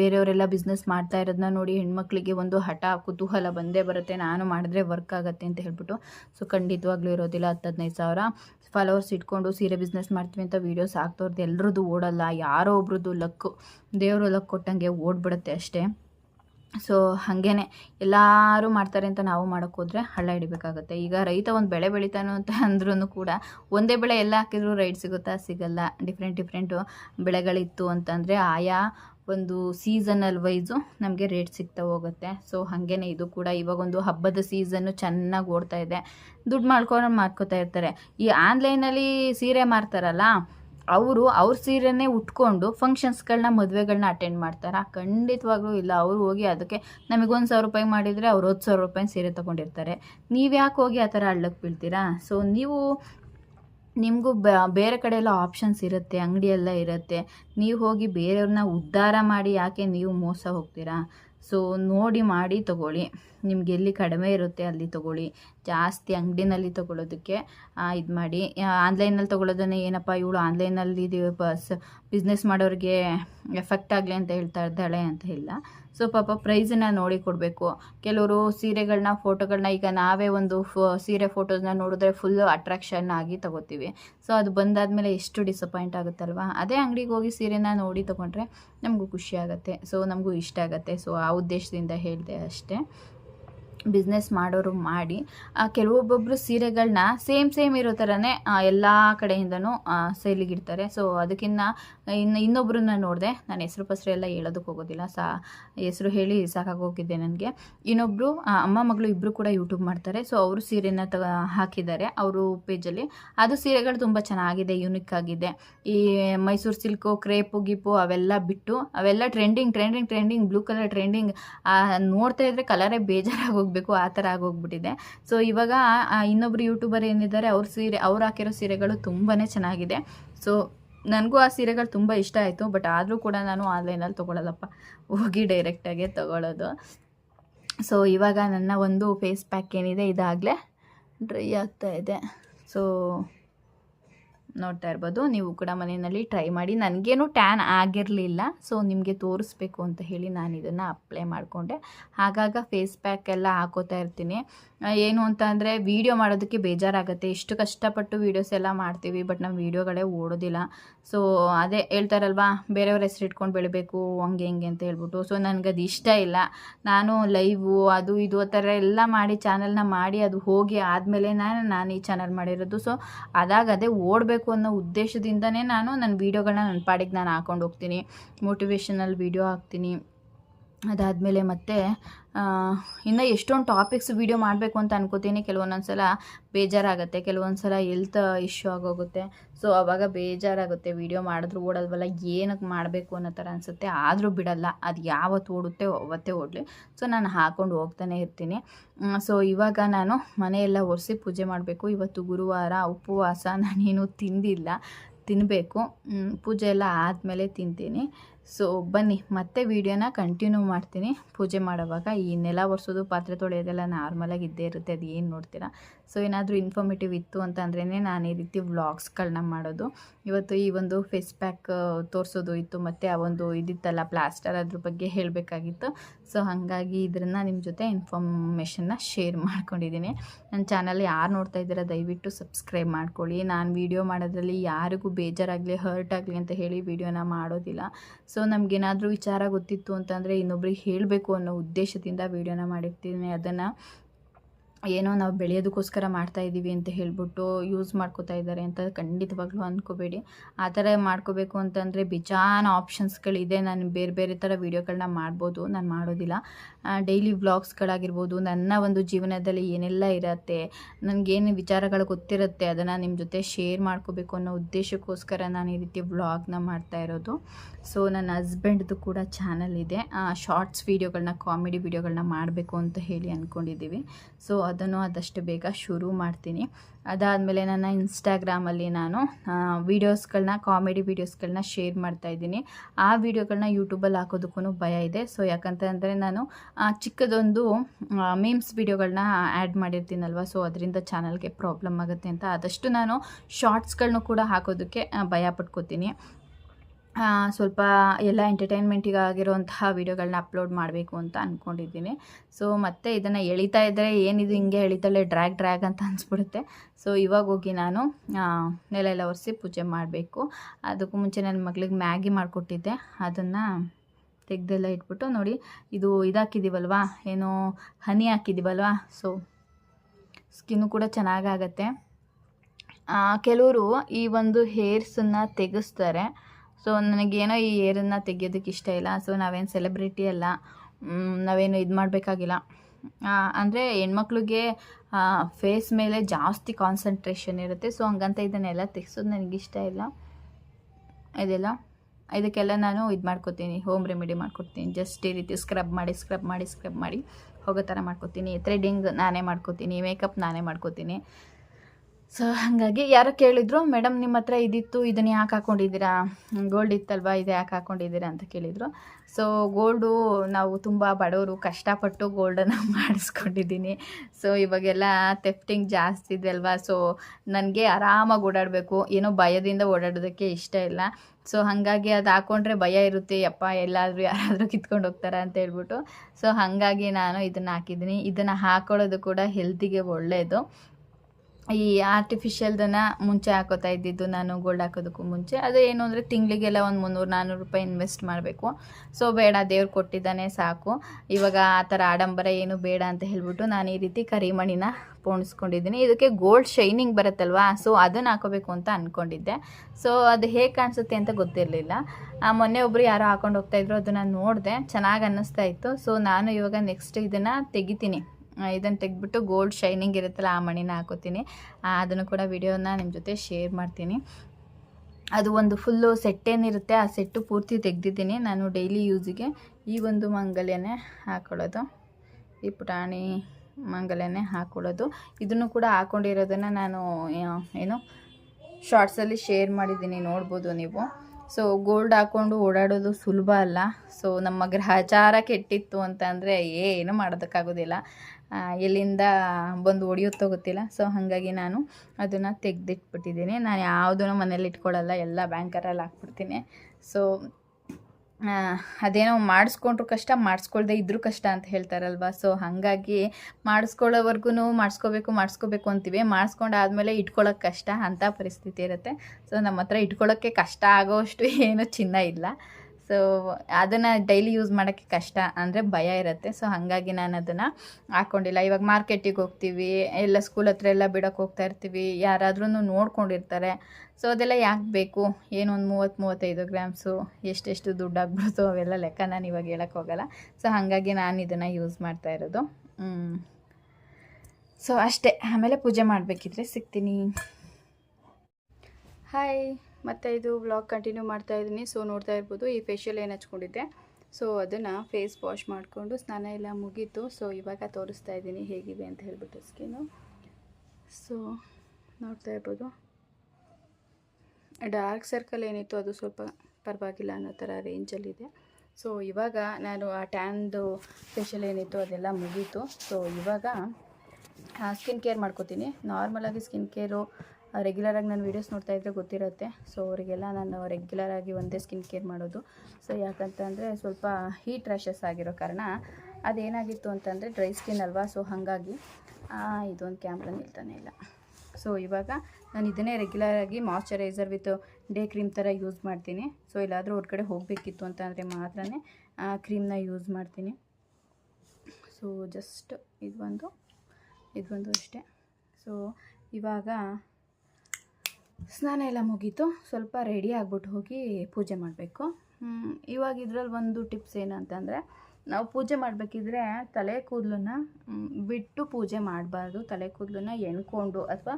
ಬೇರೆಯವರೆಲ್ಲ ಬಿಸ್ನೆಸ್ ಮಾಡ್ತಾ ಇರೋದನ್ನ ನೋಡಿ ಹೆಣ್ಮಕ್ಳಿಗೆ ಒಂದು ಹಠ, ಕುತೂಹಲ ಬಂದೇ ಬರುತ್ತೆ. ನಾನು ಮಾಡಿದ್ರೆ ವರ್ಕ್ ಆಗುತ್ತೆ ಅಂತ ಹೇಳ್ಬಿಟ್ಟು. ಸೊ ಖಂಡಿತವಾಗ್ಲೂ ಇರೋದಿಲ್ಲ ಹತ್ತು ಹದಿನೈದು ಸಾವಿರ. ಫಾಲೋವರ್ಸ್ ಇಟ್ಕೊಂಡು ಸೀರೆ ಬಿಸ್ನೆಸ್ ಮಾಡ್ತೀವಿ ಅಂತ ವೀಡಿಯೋಸ್ ಹಾಕ್ತವ್ರದ್ದು ಎಲ್ಲರದ್ದು ಓಡಲ್ಲ, ಯಾರೋ ಒಬ್ರದ್ದು ಲಕ್ಕು, ದೇವರು ಲಕ್ ಕೊಟ್ಟಂಗೆ ಓಡ್ಬಿಡುತ್ತೆ ಅಷ್ಟೇ. ಸೊ ಹಾಗೇ ಎಲ್ಲರೂ ಮಾಡ್ತಾರೆ ಅಂತ ನಾವು ಮಾಡೋಕ್ಕೆ ಹೋದರೆ ಹಳ್ಳ ಹಿಡಿಬೇಕಾಗುತ್ತೆ. ಈಗ ರೈತ ಒಂದು ಬೆಳೆ ಬೆಳಿತಾನು ಅಂತ ಅಂದ್ರೂ ಕೂಡ ಒಂದೇ ಬೆಳೆ ಎಲ್ಲ ಹಾಕಿದ್ರು ರೈಟ್ ಸಿಗುತ್ತಾ? ಸಿಗಲ್ಲ. ಡಿಫ್ರೆಂಟ್ ಡಿಫ್ರೆಂಟು ಬೆಳೆಗಳಿತ್ತು ಅಂತಂದರೆ ಆಯಾ ಒಂದು ಸೀಸನಲ್ ವೈಸು ನಮಗೆ ರೇಟ್ ಸಿಗ್ತಾ ಹೋಗುತ್ತೆ. ಸೊ ಹಾಗೇ ಇದು ಕೂಡ ಇವಾಗೊಂದು ಹಬ್ಬದ ಸೀಸನ್ನು ಚೆನ್ನಾಗಿ ಓಡ್ತಾ ಇದೆ. ದುಡ್ಡು ಮಾಡ್ಕೊಂಡು ಮಾಡ್ಕೋತಾ ಇರ್ತಾರೆ. ಈ ಆನ್ಲೈನಲ್ಲಿ ಸೀರೆ ಮಾರ್ತಾರಲ್ಲ, ಅವರು ಅವ್ರ ಸೀರೆನೇ ಉಟ್ಕೊಂಡು ಫಂಕ್ಷನ್ಸ್ಗಳನ್ನ ಮದುವೆಗಳನ್ನ ಅಟೆಂಡ್ ಮಾಡ್ತಾರಾ? ಖಂಡಿತವಾಗ್ಲೂ ಇಲ್ಲ. ಅವರು ಹೋಗಿ ಅದಕ್ಕೆ ನಮಗೊಂದು ಸಾವಿರ ರೂಪಾಯಿ ಮಾಡಿದರೆ ಅವ್ರು ಹತ್ತು ಸಾವಿರ ರೂಪಾಯಿ ಸೀರೆ ತೊಗೊಂಡಿರ್ತಾರೆ. ನೀವು ಯಾಕೆ ಹೋಗಿ ಆ ಥರ ಹಳ್ಳಕ್ಕೆ ಬೀಳ್ತೀರಾ? ಸೊ ನೀವು ನಿಮಗೂ ಬೇರೆ ಕಡೆ ಎಲ್ಲ ಆಪ್ಷನ್ಸ್ ಇರುತ್ತೆ, ಅಂಗಡಿಯೆಲ್ಲ ಇರುತ್ತೆ. ನೀವು ಹೋಗಿ ಬೇರೆಯವ್ರನ್ನ ಉದ್ಧಾರ ಮಾಡಿ ಯಾಕೆ ನೀವು ಮೋಸ ಹೋಗ್ತೀರಾ? ಸೊ ನೋಡಿ ಮಾಡಿ ತಗೊಳ್ಳಿ. ನಿಮ್ಗೆ ಎಲ್ಲಿ ಕಡಿಮೆ ಇರುತ್ತೆ ಅಲ್ಲಿ ತಗೊಳ್ಳಿ. ಜಾಸ್ತಿ ಅಂಗಡಿನಲ್ಲಿ ತಗೊಳ್ಳೋದಕ್ಕೆ ಇದು ಮಾಡಿ. ಆನ್ಲೈನಲ್ಲಿ ತಗೊಳ್ಳೋದನ್ನೇ ಏನಪ್ಪ ಇವಳು ಆನ್ಲೈನಲ್ಲಿ ಬಸ್, ಬಿಸ್ನೆಸ್ ಮಾಡೋರಿಗೆ ಎಫೆಕ್ಟ್ ಆಗಲಿ ಅಂತ ಹೇಳ್ತಾ ಇದ್ದಾಳೆ ಅಂತ ಇಲ್ಲ. ಸೊ, ಪಾಪ ಪ್ರೈಸನ್ನ ನೋಡಿ ಕೊಡಬೇಕು. ಕೆಲವರು ಸೀರೆಗಳನ್ನ ಫೋಟೋಗಳನ್ನ ಈಗ ನಾವೇ ಒಂದು ಫೋ, ಸೀರೆ ಫೋಟೋಸ್ನ ನೋಡಿದ್ರೆ ಫುಲ್ ಅಟ್ರಾಕ್ಷನ್ ಆಗಿ ತಗೋತೀವಿ. ಸೊ, ಅದು ಬಂದಾದಮೇಲೆ ಎಷ್ಟು ಡಿಸಪಾಯಿಂಟ್ ಆಗುತ್ತಲ್ವಾ? ಅದೇ ಅಂಗಡಿಗೆ ಹೋಗಿ ಸೀರೆನ ನೋಡಿ ತೊಗೊಂಡ್ರೆ ನಮಗೂ ಖುಷಿ ಆಗುತ್ತೆ. ಸೊ, ನಮಗೂ ಇಷ್ಟ ಆಗುತ್ತೆ. ಸೊ, ಆ ಉದ್ದೇಶದಿಂದ ಹೇಳಿದೆ ಅಷ್ಟೇ. ಬಿಸ್ನೆಸ್ ಮಾಡೋರು ಮಾಡಿ ಕೆಲವೊಬ್ಬೊಬ್ಬರು ಸೀರೆಗಳನ್ನ ಸೇಮ್ ಸೇಮ್ ಇರೋ ಥರನೇ ಎಲ್ಲ ಕಡೆಯಿಂದನೂ ಸೇಲಿಗಿಡ್ತಾರೆ ಸೊ ಅದಕ್ಕಿಂತ ಇನ್ನು ಇನ್ನೊಬ್ಬರನ್ನ ನೋಡಿದೆ, ನಾನು ಹೆಸರು ಪಸರು ಎಲ್ಲ ಹೇಳೋದಕ್ಕೆ ಹೋಗೋದಿಲ್ಲ. ಸಾ, ಹೆಸರು ಹೇಳಿ ಸಾಕಾಗೋಗಿದ್ದೆ ನನಗೆ. ಇನ್ನೊಬ್ಬರು ಅಮ್ಮ ಮಗಳು ಇಬ್ಬರು ಕೂಡ ಯೂಟ್ಯೂಬ್ ಮಾಡ್ತಾರೆ. ಸೊ ಅವರು ಸೀರೆನ ತ, ಹಾಕಿದ್ದಾರೆ ಅವರು ಪೇಜಲ್ಲಿ ಅದು ಸೀರೆಗಳು ತುಂಬ ಚೆನ್ನಾಗಿದೆ ಯುನಿಕ್ ಆಗಿದೆ. ಈ ಮೈಸೂರು ಸಿಲ್ಕು ಕ್ರೇಪು ಗಿಪು ಅವೆಲ್ಲ ಬಿಟ್ಟು, ಅವೆಲ್ಲ trending trending trending blue colour trending ನೋಡ್ತಾ ಇದ್ರೆ ಕಲರೇ ಬೇಜಾರಾಗಿ ಹೋಗಬೇಕು, ಆ ಥರ ಆಗೋಗ್ಬಿಟ್ಟಿದೆ. ಸೊ ಇವಾಗ ಇನ್ನೊಬ್ರು ಯೂಟ್ಯೂಬರ್ ಏನಿದ್ದಾರೆ, ಅವ್ರ ಸೀರೆ, ಅವ್ರು ಹಾಕಿರೋ ಸೀರೆಗಳು ತುಂಬಾ ಚೆನ್ನಾಗಿದೆ. ಸೊ ನನಗೂ ಆ ಸೀರೆಗಳು ತುಂಬ ಇಷ್ಟ ಆಯಿತು, ಬಟ್ ಆದರೂ ಕೂಡ ನಾನು ಆನ್ಲೈನಲ್ಲಿ ತೊಗೊಳ್ಳಲ್ಲಪ್ಪ ಹೋಗಿ ಡೈರೆಕ್ಟಾಗೆ ತೊಗೊಳ್ಳೋದು ಸೊ ಇವಾಗ ನನ್ನ ಒಂದು ಫೇಸ್ ಪ್ಯಾಕ್ ಏನಿದೆ, ಇದಾಗಲೇ ಡ್ರೈ ಆಗ್ತಾ ಇದೆ. ಸೊ ನೋಡ್ತಾ ಇರ್ಬೋದು. ನೀವು ಕೂಡ ಮನೆಯಲ್ಲಿ ಟ್ರೈ ಮಾಡಿ. ನನಗೇನು ಟ್ಯಾನ್ ಆಗಿರಲಿಲ್ಲ. ಸೊ ನಿಮಗೆ ತೋರಿಸ್ಬೇಕು ಅಂತ ಹೇಳಿ ನಾನು ಇದನ್ನು ಅಪ್ಲೈ ಮಾಡಿಕೊಂಡೆ. ಆಗಾಗ ಫೇಸ್ ಪ್ಯಾಕ್ ಎಲ್ಲ ಹಾಕೋತಾ ಇರ್ತೀನಿ. ಏನು ಅಂತ ಅಂದರೆ ವೀಡಿಯೋ ಮಾಡೋದಕ್ಕೆ ಬೇಜಾರಾಗುತ್ತೆ. ಎಷ್ಟು ಕಷ್ಟಪಟ್ಟು ವೀಡಿಯೋಸ್ ಎಲ್ಲ ಮಾಡ್ತೀವಿ ಬಟ್ ನಮ್ಮ ವೀಡಿಯೋಗಳೇ ಓಡೋದಿಲ್ಲ. ಸೊ ಅದೇ ಹೇಳ್ತಾರಲ್ವಾ, ಬೇರೆಯವ್ರ ಹೆಸರು ಇಟ್ಕೊಂಡು ಬೆಳಿಬೇಕು, ಹಂಗೆ ಹೆಂಗೆ ಅಂತ ಹೇಳ್ಬಿಟ್ಟು. ಸೊ ಅದು ಇಷ್ಟ ಇಲ್ಲ. ನಾನು ಲೈವು ಅದು ಇದು ಆ ಥರ ಎಲ್ಲ ಮಾಡಿ ಚಾನಲ್ನ ಮಾಡಿ, ಅದು ಹೋಗಿ ಆದಮೇಲೆ ನಾನು ನಾನು ಈ ಚಾನಲ್ ಮಾಡಿರೋದು. ಸೊ ಅದಾಗ ಅದೇ ಓಡಬೇಕು ಅನ್ನೋ ಉದ್ದೇಶದಿಂದನೇ ನಾನು ನನ್ನ ವೀಡಿಯೋಗಳನ್ನ ನನ್ನ ಪಾಡಿಗೆ ನಾನು ಹಾಕೊಂಡು ಹೋಗ್ತೀನಿ. ಮೋಟಿವೇಶನಲ್ ವೀಡಿಯೋ ಹಾಕ್ತೀನಿ. ಅದಾದಮೇಲೆ ಮತ್ತೆ ಇನ್ನು ಎಷ್ಟೊಂದು ಟಾಪಿಕ್ಸ್ ವೀಡಿಯೋ ಮಾಡಬೇಕು ಅಂತ ಅನ್ಕೋತೀನಿ. ಕೆಲವೊಂದೊಂದು ಸಲ ಬೇಜಾರಾಗುತ್ತೆ ಕೆಲವೊಂದು ಸಲ ಎಲ್ತ್ ಇಶ್ಯೂ ಆಗೋಗುತ್ತೆ. ಸೊ ಅವಾಗ ಬೇಜಾರಾಗುತ್ತೆ ವೀಡಿಯೋ ಮಾಡಿದ್ರು, ಓಡಲ್ವಲ್ಲ ಏನಕ್ಕೆ ಮಾಡಬೇಕು ಅನ್ನೋ ಥರ ಅನಿಸುತ್ತೆ. ಆದರೂ ಬಿಡಲ್ಲ, ಅದು ಯಾವತ್ತು ಓಡುತ್ತೆ, ಅವತ್ತೇ ಓಡಲಿ. ಸೊ ನಾನು ಹಾಕೊಂಡು ಹೋಗ್ತಾನೆ ಇರ್ತೀನಿ. ಸೊ ಇವಾಗ ನಾನು ಮನೆಯೆಲ್ಲ ಒರೆಸಿ ಪೂಜೆ ಮಾಡಬೇಕು. ಇವತ್ತು ಗುರುವಾರ ಉಪವಾಸ, ನಾನೇನು ತಿಂದಿಲ್ಲ. ತಿನ್ನಬೇಕು ಪೂಜೆ ಎಲ್ಲ ಆದಮೇಲೆ ತಿಂತೀನಿ. ಸೊ ಬನ್ನಿ, ಮತ್ತೆ ವೀಡಿಯೋನ ಕಂಟಿನ್ಯೂ ಮಾಡ್ತೀನಿ. ಪೂಜೆ ಮಾಡೋವಾಗ ಈ ನೆಲ ಒರೆಸೋದು, ಪಾತ್ರೆ ತೊಳೆಯೋದೆಲ್ಲ ನಾರ್ಮಲಾಗಿ ಇದ್ದೇ ಇರುತ್ತೆ ಅದು ಏನು ನೋಡ್ತೀರಾ? ಸೊ ಏನಾದರೂ ಇನ್ಫಾರ್ಮೇಟಿವ್ ಇತ್ತು ಅಂತ ನಾನು ಈ ರೀತಿ ವ್ಲಾಗ್ಸ್ಗಳನ್ನ ಮಾಡೋದು. ಇವತ್ತು ಈ ಒಂದು ಫೇಸ್ ಪ್ಯಾಕ್ ತೋರಿಸೋದು ಇತ್ತು ಮತ್ತು ಆ ಒಂದು ಇದಿತ್ತಲ್ಲ ಪ್ಲಾಸ್ಟರ್ ಅದ್ರ ಬಗ್ಗೆ ಹೇಳಬೇಕಾಗಿತ್ತು. ಸೊ ಹಾಗಾಗಿ ಇದನ್ನು ನಿಮ್ಮ ಜೊತೆ ಇನ್ಫಾರ್ಮೇಷನ್ನ ಶೇರ್ ಮಾಡ್ಕೊಂಡಿದ್ದೀನಿ ನನ್ನ ಚಾನಲ್ ಯಾರು ನೋಡ್ತಾ ಇದ್ದೀರಾ ದಯವಿಟ್ಟು ಸಬ್ಸ್ಕ್ರೈಬ್ ಮಾಡ್ಕೊಳ್ಳಿ. ನಾನು ವೀಡಿಯೋ ಮಾಡೋದ್ರಲ್ಲಿ ಯಾರಿಗೂ ಬೇಜಾರಾಗಲಿ ಹರ್ಟ್ ಆಗಲಿ ಅಂತ ಹೇಳಿ ವೀಡಿಯೋನ ಮಾಡೋದಿಲ್ಲ. ಸೊ ನಮಗೇನಾದರೂ ವಿಚಾರ ಗೊತ್ತಿತ್ತು ಅಂತಂದರೆ ಇನ್ನೊಬ್ರಿಗೆ ಹೇಳಬೇಕು ಅನ್ನೋ ಉದ್ದೇಶದಿಂದ ವೀಡಿಯೋನ ಮಾಡಿರ್ತೀನಿ. ಅದನ್ನು ಏನೋ ನಾವು ಬೆಳೆಯೋದಕ್ಕೋಸ್ಕರ ಮಾಡ್ತಾ ಇದ್ದೀವಿ ಅಂತ ಹೇಳ್ಬಿಟ್ಟು ಯೂಸ್ ಮಾಡ್ಕೋತಾ ಇದ್ದಾರೆ ಅಂತ ಖಂಡಿತವಾಗ್ಲೂ ಅಂದ್ಕೋಬೇಡಿ ಆ ಥರ ಮಾಡ್ಕೋಬೇಕು ಅಂತಂದರೆ ಬೇಜಾನ್ ಆಪ್ಷನ್ಸ್ಗಳಿದೆ ನಾನು ಬೇರೆ ಬೇರೆ ಥರ ವೀಡಿಯೋಗಳನ್ನ ಮಾಡ್ಬೋದು. ನಾನು ಮಾಡೋದಿಲ್ಲ. ಡೈಲಿ ವ್ಲಾಗ್ಸ್ಗಳಾಗಿರ್ಬೋದು ನನ್ನ ಒಂದು ಜೀವನದಲ್ಲಿ ಏನೆಲ್ಲ ಇರತ್ತೆ, ನನಗೇನು ವಿಚಾರಗಳು ಗೊತ್ತಿರುತ್ತೆ, ಅದನ್ನು ನಿಮ್ಮ ಜೊತೆ ಶೇರ್ ಮಾಡ್ಕೋಬೇಕು ಅನ್ನೋ ಉದ್ದೇಶಕ್ಕೋಸ್ಕರ ನಾನು ಈ ರೀತಿ ವ್ಲಾಗ್ನ ಮಾಡ್ತಾ ಇರೋದು. ಸೊ ನನ್ನ ಹಸ್ಬೆಂಡ್ದು ಕೂಡ ಚಾನಲ್ ಇದೆ. ಶಾರ್ಟ್ಸ್ ವೀಡಿಯೋಗಳನ್ನ ಕಾಮಿಡಿ ವೀಡಿಯೋಗಳನ್ನ ಮಾಡಬೇಕು ಅಂತ ಹೇಳಿ ಅಂದ್ಕೊಂಡಿದ್ದೀವಿ ಸೊ ಅದನ್ನು ಆದಷ್ಟು ಬೇಗ ಶುರು ಮಾಡ್ತೀನಿ. ಅದಾದಮೇಲೆ ನನ್ನ ಇನ್ಸ್ಟಾಗ್ರಾಮಲ್ಲಿ ನಾನು ವೀಡಿಯೋಸ್ಗಳನ್ನ ಕಾಮಿಡಿ ವೀಡಿಯೋಸ್ಗಳನ್ನ ಶೇರ್ ಮಾಡ್ತಾ ಇದ್ದೀನಿ. ಆ ವೀಡಿಯೋಗಳನ್ನ ಯೂಟ್ಯೂಬಲ್ಲಿ ಹಾಕೋದಕ್ಕೂ ಭಯ ಇದೆ. ಸೊ ಯಾಕಂತಂದರೆ ನಾನು ಚಿಕ್ಕದೊಂದು ಮೀಮ್ಸ್ ವೀಡಿಯೋಗಳನ್ನ ಆ್ಯಡ್ ಮಾಡಿರ್ತೀನಲ್ವ? ಸೊ ಅದರಿಂದ ಚಾನಲ್ಗೆ ಪ್ರಾಬ್ಲಮ್ ಆಗುತ್ತೆ ಅಂತ ಆದಷ್ಟು ನಾನು ಶಾರ್ಟ್ಸ್ಗಳನ್ನೂ ಕೂಡ ಹಾಕೋದಕ್ಕೆ ಭಯ ಪಟ್ಕೋತೀನಿ. ಸ್ವಲ್ಪ ಎಲ್ಲ ಎಂಟರ್ಟೈನ್ಮೆಂಟಿಗಾಗಿರುವಂತಹ ವೀಡಿಯೋಗಳನ್ನ ಅಪ್ಲೋಡ್ ಮಾಡಬೇಕು ಅಂತ ಅಂದ್ಕೊಂಡಿದ್ದೀನಿ ಸೊ ಮತ್ತೆ ಇದನ್ನು ಎಳಿತಾ ಇದ್ದರೆ ಏನಿದು ಹಿಂಗೆ ಎಳಿತಾಳೆ ಡ್ರ್ಯಾಗ್ ಡ್ರ್ಯಾಗ್ ಅಂತ ಅನಿಸ್ಬಿಡುತ್ತೆ. ಸೊ ಇವಾಗ ಹೋಗಿ ನಾನು ನೆಲ ಎಲ್ಲ ಒರೆಸಿ ಪೂಜೆ ಮಾಡಬೇಕು. ಅದಕ್ಕೂ ಮುಂಚೆ ನನ್ನ ಮಗಳಿಗೆ ಮ್ಯಾಗಿ ಮಾಡಿಕೊಟ್ಟಿದ್ದೆ. ಅದನ್ನು ತೆಗ್ದೆಲ್ಲ ಇಟ್ಬಿಟ್ಟು ನೋಡಿ, ಇದು ಇದಾಕಿದ್ದೀವಲ್ವಾ ಏನು ಹನಿ ಹಾಕಿದ್ದೀವಲ್ವಾ ಸೊ ಸ್ಕಿನ್ನು ಕೂಡ ಚೆನ್ನಾಗಾಗತ್ತೆ. ಕೆಲವರು ಈ ಒಂದು ಹೇರ್ಸನ್ನು ತೆಗೆಸ್ತಾರೆ. ಸೊ ನನಗೇನೋ ಈ ಹೇರನ್ನು ತೆಗಿಯೋದಕ್ಕೆ ಇಷ್ಟ ಇಲ್ಲ. ಸೊ ನಾವೇನು ಸೆಲೆಬ್ರಿಟಿ ಅಲ್ಲ. ನಾವೇನು ಇದು ಮಾಡಬೇಕಾಗಿಲ್ಲ. ಅಂದರೆ ಹೆಣ್ಮಕ್ಳಿಗೆ ಫೇಸ್ ಮೇಲೆ ಜಾಸ್ತಿ ಕಾನ್ಸಂಟ್ರೇಷನ್ ಇರುತ್ತೆ. ಸೊ ಹಂಗಂತ ಇದನ್ನೆಲ್ಲ ತೆಗ್ಸೋದು ನನಗಿಷ್ಟ ಇಲ್ಲ. ಇದೆಲ್ಲ? ಇದಕ್ಕೆಲ್ಲ ನಾನು ಇದು ಮಾಡ್ಕೊತೀನಿ ಹೋಮ್ ರೆಮಿಡಿ ಮಾಡ್ಕೊಡ್ತೀನಿ. ಜಸ್ಟ್ ಈ ರೀತಿ ಸ್ಕ್ರಬ್ ಮಾಡಿ ಸ್ಕ್ರಬ್ ಮಾಡಿ ಸ್ಕ್ರಬ್ ಮಾಡಿ ಹೋಗೋ ಥರ ಮಾಡ್ಕೊತೀನಿ. ಥ್ರೆಡಿಂಗ್ ನಾನೇ ಮಾಡ್ಕೊತೀನಿ ಮೇಕಪ್ ನಾನೇ ಮಾಡ್ಕೊತೀನಿ. ಸೊ ಹಾಗಾಗಿ ಯಾರೋ ಕೇಳಿದ್ರು, ಮೇಡಮ್, ನಿಮ್ಮ ಹತ್ರ ಇದಿತ್ತು, ಇದನ್ನು ಯಾಕೆ ಹಾಕ್ಕೊಂಡಿದ್ದೀರಾ ಗೋಲ್ಡ್ ಇತ್ತಲ್ವಾ, ಇದು ಯಾಕೆ ಹಾಕ್ಕೊಂಡಿದ್ದೀರಾ ಅಂತ ಕೇಳಿದರು. ಸೊ ಗೋಲ್ಡು ನಾವು ತುಂಬ ಬಡವರು, ಕಷ್ಟಪಟ್ಟು ಗೋಲ್ಡನ್ನು (laughs) ಮಾಡಿಸ್ಕೊಂಡಿದ್ದೀನಿ. ಸೊ ಇವಾಗೆಲ್ಲ ತೆಫ್ಟಿಂಗ್ ಜಾಸ್ತಿ ಇದೆ ಅಲ್ವಾ? ಸೊ ನನಗೆ ಆರಾಮಾಗಿ ಓಡಾಡಬೇಕು. ಏನೋ ಭಯದಿಂದ ಓಡಾಡೋದಕ್ಕೆ ಇಷ್ಟ ಇಲ್ಲ. ಸೊ ಹಾಗಾಗಿ ಅದು ಹಾಕೊಂಡ್ರೆ ಭಯ ಇರುತ್ತೆ. ಯಪ್ಪ, ಎಲ್ಲಾದರೂ ಯಾರಾದರೂ ಕಿತ್ಕೊಂಡು ಹೋಗ್ತಾರೆ ಅಂತ ಹೇಳ್ಬಿಟ್ಟು. ಸೊ ಹಾಗಾಗಿ ನಾನು ಇದನ್ನು ಹಾಕಿದ್ದೀನಿ. ಇದನ್ನು ಹಾಕೊಳ್ಳೋದು ಕೂಡ ಹೆಲ್ತಿಗೆ ಒಳ್ಳೆಯದು ಈ ಆರ್ಟಿಫಿಷಿಯಲ್ದನ್ನ ಮುಂಚೆ ಹಾಕೋತಾ ಇದ್ದಿದ್ದು, ನಾನು ಗೋಲ್ಡ್ ಹಾಕೋದಕ್ಕೂ ಮುಂಚೆ. ಅದು ಏನು ಅಂದರೆ ತಿಂಗಳಿಗೆಲ್ಲ ಒಂದು ಮುನ್ನೂರು ನಾನ್ನೂರು ರೂಪಾಯಿ ಇನ್ವೆಸ್ಟ್ ಮಾಡಬೇಕು. ಸೊ ಬೇಡ, ದೇವ್ರು ಕೊಟ್ಟಿದ್ದಾನೆ ಸಾಕು. ಇವಾಗ ಆ ಥರ ಆಡಂಬರ ಏನು ಬೇಡ ಅಂತ ಹೇಳ್ಬಿಟ್ಟು ನಾನು ಈ ರೀತಿ ಕರಿಮಣಿನ ಪೋಣಿಸ್ಕೊಂಡಿದ್ದೀನಿ. ಇದಕ್ಕೆ ಗೋಲ್ಡ್ ಶೈನಿಂಗ್ ಬರುತ್ತಲ್ವಾ? ಸೊ ಅದನ್ನು ಹಾಕೋಬೇಕು ಅಂತ ಅಂದ್ಕೊಂಡಿದ್ದೆ ಸೊ ಅದು ಹೇಗೆ ಕಾಣಿಸುತ್ತೆ ಅಂತ ಗೊತ್ತಿರಲಿಲ್ಲ. ಮೊನ್ನೆ ಒಬ್ಬರು ಯಾರೋ ಹಾಕೊಂಡು ಹೋಗ್ತಾ ಇದ್ರು, ಅದನ್ನು ನೋಡಿದೆ. ಚೆನ್ನಾಗಿ ಅನ್ನಿಸ್ತಾ ಇತ್ತು. ಸೊ ನಾನು ಇವಾಗ ನೆಕ್ಸ್ಟ್ ಇದನ್ನು ತೆಗಿತೀನಿ. ಇದನ್ನು ತೆಗೆದ್ಬಿಟ್ಟು ಗೋಲ್ಡ್ ಶೈನಿಂಗ್ ಇರುತ್ತಲ್ಲ, ಆ ಮಣಿನ ಹಾಕೋತೀನಿ. ಅದನ್ನು ಕೂಡ ವಿಡಿಯೋನ ನಿಮ್ಮ ಜೊತೆ ಶೇರ್ ಮಾಡ್ತೀನಿ. ಅದು ಒಂದು ಫುಲ್ಲು ಸೆಟ್ ಏನಿರುತ್ತೆ, ಆ ಸೆಟ್ಟು ಪೂರ್ತಿ ತೆಗೆದಿದ್ದೀನಿ. ನಾನು ಡೈಲಿ ಯೂಸಿಗೆ ಈ ಒಂದು ಮಂಗಲ್ಯನೇ ಹಾಕೊಳ್ಳೋದು. ಈ ಪುಟಾಣಿ ಮಂಗಲ್ಯನೇ ಹಾಕೊಳ್ಳೋದು. ಇದನ್ನು ಕೂಡ ಹಾಕ್ಕೊಂಡಿರೋದನ್ನು ನಾನು ಏನು ಶಾರ್ಟ್ಸಲ್ಲಿ ಶೇರ್ ಮಾಡಿದ್ದೀನಿ, ನೋಡ್ಬೋದು ನೀವು. ಸೊ ಗೋಲ್ಡ್ ಹಾಕ್ಕೊಂಡು ಓಡಾಡೋದು ಸುಲಭ ಅಲ್ಲ. ಸೊ ನಮ್ಮ ಗ್ರಹಚಾರ ಕೆಟ್ಟಿತ್ತು ಅಂತ ಅಂದರೆ ಏನು ಮಾಡೋದಕ್ಕಾಗೋದಿಲ್ಲ. ಎಲ್ಲಿಂದ ಬಂದು ಹೊಡೆಯುತ್ತೋ ಗೊತ್ತಿಲ್ಲ. ಸೊ ಹಾಗಾಗಿ ನಾನು ಅದನ್ನು ತೆಗೆದಿಟ್ಬಿಟ್ಟಿದ್ದೀನಿ. ನಾನು ಯಾವುದೂ ಮನೇಲಿ ಇಟ್ಕೊಳ್ಳಲ್ಲ, ಎಲ್ಲ ಬ್ಯಾಂಕರಲ್ಲಿ ಹಾಕ್ಬಿಡ್ತೀನಿ. ಸೊ ಅದೇನೋ ಮಾಡಿಸ್ಕೊಂಡ್ರು ಕಷ್ಟ, ಮಾಡಿಸ್ಕೊಳ್ದೆ ಇದ್ದರೂ ಕಷ್ಟ ಅಂತ ಹೇಳ್ತಾರಲ್ವ? ಸೊ ಹಾಗಾಗಿ ಮಾಡಿಸ್ಕೊಳ್ಳೋವರೆಗೂ ಮಾಡಿಸ್ಕೋಬೇಕು ಮಾಡಿಸ್ಕೋಬೇಕು ಅಂತೀವಿ. ಮಾಡಿಸ್ಕೊಂಡಾದಮೇಲೆ ಇಟ್ಕೊಳ್ಳೋಕೆ ಕಷ್ಟ ಅಂಥ ಪರಿಸ್ಥಿತಿ ಇರುತ್ತೆ. ಸೊ ನಮ್ಮ ಹತ್ರ ಇಟ್ಕೊಳ್ಳೋಕ್ಕೆ ಕಷ್ಟ ಆಗೋಷ್ಟು (laughs) ಏನೂ ಚಿನ್ನ ಇಲ್ಲ. ಸೊ ಅದನ್ನು ಡೈಲಿ ಯೂಸ್ ಮಾಡೋಕ್ಕೆ ಕಷ್ಟ ಅಂದರೆ ಭಯ ಇರುತ್ತೆ. ಸೊ ಹಾಗಾಗಿ ನಾನು ಅದನ್ನು ಹಾಕ್ಕೊಂಡಿಲ್ಲ ಇವಾಗ ಮಾರ್ಕೆಟಿಗೆ ಹೋಗ್ತೀವಿ, ಎಲ್ಲ ಸ್ಕೂಲ್ ಹತ್ರ ಎಲ್ಲ ಬಿಡೋಕೆ ಹೋಗ್ತಾ ಇರ್ತೀವಿ ಯಾರಾದ್ರೂ ನೋಡ್ಕೊಂಡಿರ್ತಾರೆ. ಸೊ ಅದೆಲ್ಲ ಯಾಕೆ ಬೇಕು? ಏನು ಒಂದು ಮೂವತ್ತು, ಮೂವತ್ತೈದು ಗ್ರಾಮ್ಸು ಎಷ್ಟೆಷ್ಟು ದುಡ್ಡು ಆಗ್ಬಿಡ್ತು ಅವೆಲ್ಲ ಲೆಕ್ಕ ನಾನು ಇವಾಗ ಹೇಳಕ್ಕೆ ಹೋಗಲ್ಲ. ಸೊ ಹಾಗಾಗಿ ನಾನು ಇದನ್ನು ಯೂಸ್ ಮಾಡ್ತಾ ಇರೋದು. ಸೊ ಅಷ್ಟೇ. ಆಮೇಲೆ ಪೂಜೆ ಮಾಡಬೇಕಿದ್ರೆ ಸಿಗ್ತೀನಿ. ಹಾಯ್ ಮತ್ತು ಇದು ಬ್ಲಾಗ್ ಕಂಟಿನ್ಯೂ ಮಾಡ್ತಾ ಇದ್ದೀನಿ. ಸೊ ನೋಡ್ತಾ ಇರ್ಬೋದು. ಈ ಫೇಶಿಯಲ್ ಏನು ಹಚ್ಕೊಂಡಿದ್ದೆ? ಸೊ ಅದನ್ನು ಫೇಸ್ ವಾಶ್ ಮಾಡಿಕೊಂಡು ಸ್ನಾನ ಎಲ್ಲ ಮುಗೀತು. ಸೊ ಇವಾಗ ತೋರಿಸ್ತಾ ಇದ್ದೀನಿ ಹೇಗಿದೆ ಅಂತ ಹೇಳ್ಬಿಟ್ಟು ಸ್ಕಿನ್ನು ಸೊ ನೋಡ್ತಾ ಇರ್ಬೋದು. ಡಾರ್ಕ್ ಸರ್ಕಲ್ ಏನಿತ್ತು ಅದು ಸ್ವಲ್ಪ ಪರವಾಗಿಲ್ಲ ಅನ್ನೋ ಥರ ರೇಂಜಲ್ಲಿದೆ ಸೊ ಇವಾಗ ನಾನು ಆ ಟ್ಯಾನ್ದು ಫೇಶಿಯಲ್ ಏನಿತ್ತು ಅದೆಲ್ಲ ಮುಗೀತು. ಸೊ ಇವಾಗ ಸ್ಕಿನ್ ಕೇರ್ ಮಾಡ್ಕೋತೀನಿ. ನಾರ್ಮಲಾಗಿ ಸ್ಕಿನ್ ಕೇರು ರೆಗ್ಯುಲರಾಗಿ ನಾನು ವೀಡಿಯೋಸ್ ನೋಡ್ತಾ ಇದ್ದರೆ ಗೊತ್ತಿರುತ್ತೆ. ಸೊ ಅವರಿಗೆಲ್ಲ ನಾನು ರೆಗ್ಯುಲರಾಗಿ ಒಂದೇ ಸ್ಕಿನ್ ಕೇರ್ ಮಾಡೋದು. ಸೊ ಯಾಕಂತಂದರೆ ಸ್ವಲ್ಪ ಹೀಟ್ ರ್ಯಾಷಸ್ ಆಗಿರೋ ಕಾರಣ ಅದೇನಾಗಿತ್ತು ಅಂತಂದರೆ ಡ್ರೈ ಸ್ಕಿನ್ ಅಲ್ವಾ? ಸೊ ಹಾಗಾಗಿ ಇದೊಂದು ಕ್ಯಾಮ್ರ ನಿಲ್ತಾನೆ ಇಲ್ಲ. ಸೊ ಇವಾಗ ನಾನು ಇದನ್ನೇ ರೆಗ್ಯುಲರಾಗಿ ಮಾಯಶ್ಚರೈಸರ್ ವಿತ್ ಡೇ ಕ್ರೀಮ್ ಥರ ಯೂಸ್ ಮಾಡ್ತೀನಿ. ಸೊ ಇಲ್ಲಾದರೂ ಹೊರಗಡೆ ಹೋಗಬೇಕಿತ್ತು ಅಂತ ಅಂದರೆ ಮಾತ್ರ ಕ್ರೀಮ್ನ ಯೂಸ್ ಮಾಡ್ತೀನಿ. ಸೊ ಜಸ್ಟ್ ಇದು ಒಂದು ಇದು ಒಂದು ಅಷ್ಟೇ. ಸೊ ಇವಾಗ ಸ್ನಾನ ಎಲ್ಲ ಮುಗೀತು. ಸ್ವಲ್ಪ ರೆಡಿ ಆಗ್ಬಿಟ್ಟು ಹೋಗಿ ಪೂಜೆ ಮಾಡಬೇಕು. ಇವಾಗ ಇದ್ರಲ್ಲಿ ಒಂದು ಟಿಪ್ಸ್ ಏನಂತಂದರೆ ನಾವು ಪೂಜೆ ಮಾಡಬೇಕಿದ್ರೆ ತಲೆ ಕೂದಲನ್ನ ಬಿಟ್ಟು ಪೂಜೆ ಮಾಡಬಾರ್ದು. ತಲೆ ಕೂದಲನ್ನ ಎಣ್ಕೊಂಡು ಅಥವಾ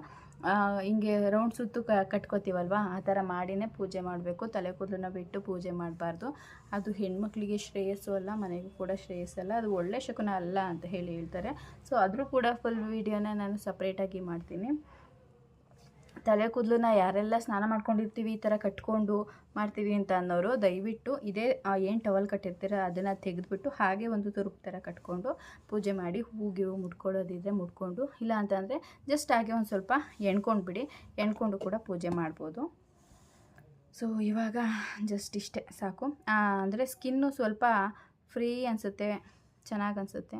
ಹಿಂಗೆ ರೌಂಡ್ ಸುತ್ತು ಕ, ಕಟ್ಕೋತೀವಲ್ವ? ಆ ಥರ ಮಾಡಿನೇ ಪೂಜೆ ಮಾಡಬೇಕು. ತಲೆ ಕೂದಲನ್ನ ಬಿಟ್ಟು ಪೂಜೆ ಮಾಡಬಾರ್ದು. ಅದು ಹೆಣ್ಮಕ್ಳಿಗೆ ಶ್ರೇಯಸ್ಸು ಅಲ್ಲ, ಮನೆಗೂ ಕೂಡ ಶ್ರೇಯಸ್ಸಲ್ಲ ಅದು ಒಳ್ಳೆ ಶಕುನ ಅಲ್ಲ ಅಂತ ಹೇಳಿ ಹೇಳ್ತಾರೆ. ಸೊ ಆದರೂ ಕೂಡ ಫುಲ್ ವೀಡಿಯೋನ ನಾನು ಸಪ್ರೇಟಾಗಿ ಮಾಡ್ತೀನಿ. ತಲೆ ಕೂದಲನ್ನ ಯಾರೆಲ್ಲ ಸ್ನಾನ ಮಾಡ್ಕೊಂಡಿರ್ತೀವಿ ಈ ಥರ ಕಟ್ಕೊಂಡು ಮಾಡ್ತೀವಿ ಅಂತ ಅನ್ನೋರು ದಯವಿಟ್ಟು ಇದೇ ಏನು ಟವಲ್ ಕಟ್ಟಿರ್ತೀರ ಅದನ್ನು ತೆಗೆದುಬಿಟ್ಟು ಹಾಗೆ ಒಂದು ತುರುಪು ಥರ ಕಟ್ಕೊಂಡು ಪೂಜೆ ಮಾಡಿ ಹೂಗಿವು ಮುಡ್ಕೊಳ್ಳೋದಿದ್ರೆ ಮುಡ್ಕೊಂಡು, ಇಲ್ಲ ಅಂತಂದರೆ ಜಸ್ಟ್ ಹಾಗೆ ಒಂದು ಸ್ವಲ್ಪ ಎಣ್ಕೊಂಡು ಬಿಡಿ ಎಣ್ಕೊಂಡು ಕೂಡ ಪೂಜೆ ಮಾಡ್ಬೋದು. ಸೊ ಇವಾಗ ಜಸ್ಟ್ ಇಷ್ಟೇ, ಸಾಕು. ಅಂದರೆ ಸ್ಕಿನ್ನು ಸ್ವಲ್ಪ ಫ್ರೀ ಅನಿಸುತ್ತೆ, ಚೆನ್ನಾಗಿ ಅನಿಸುತ್ತೆ.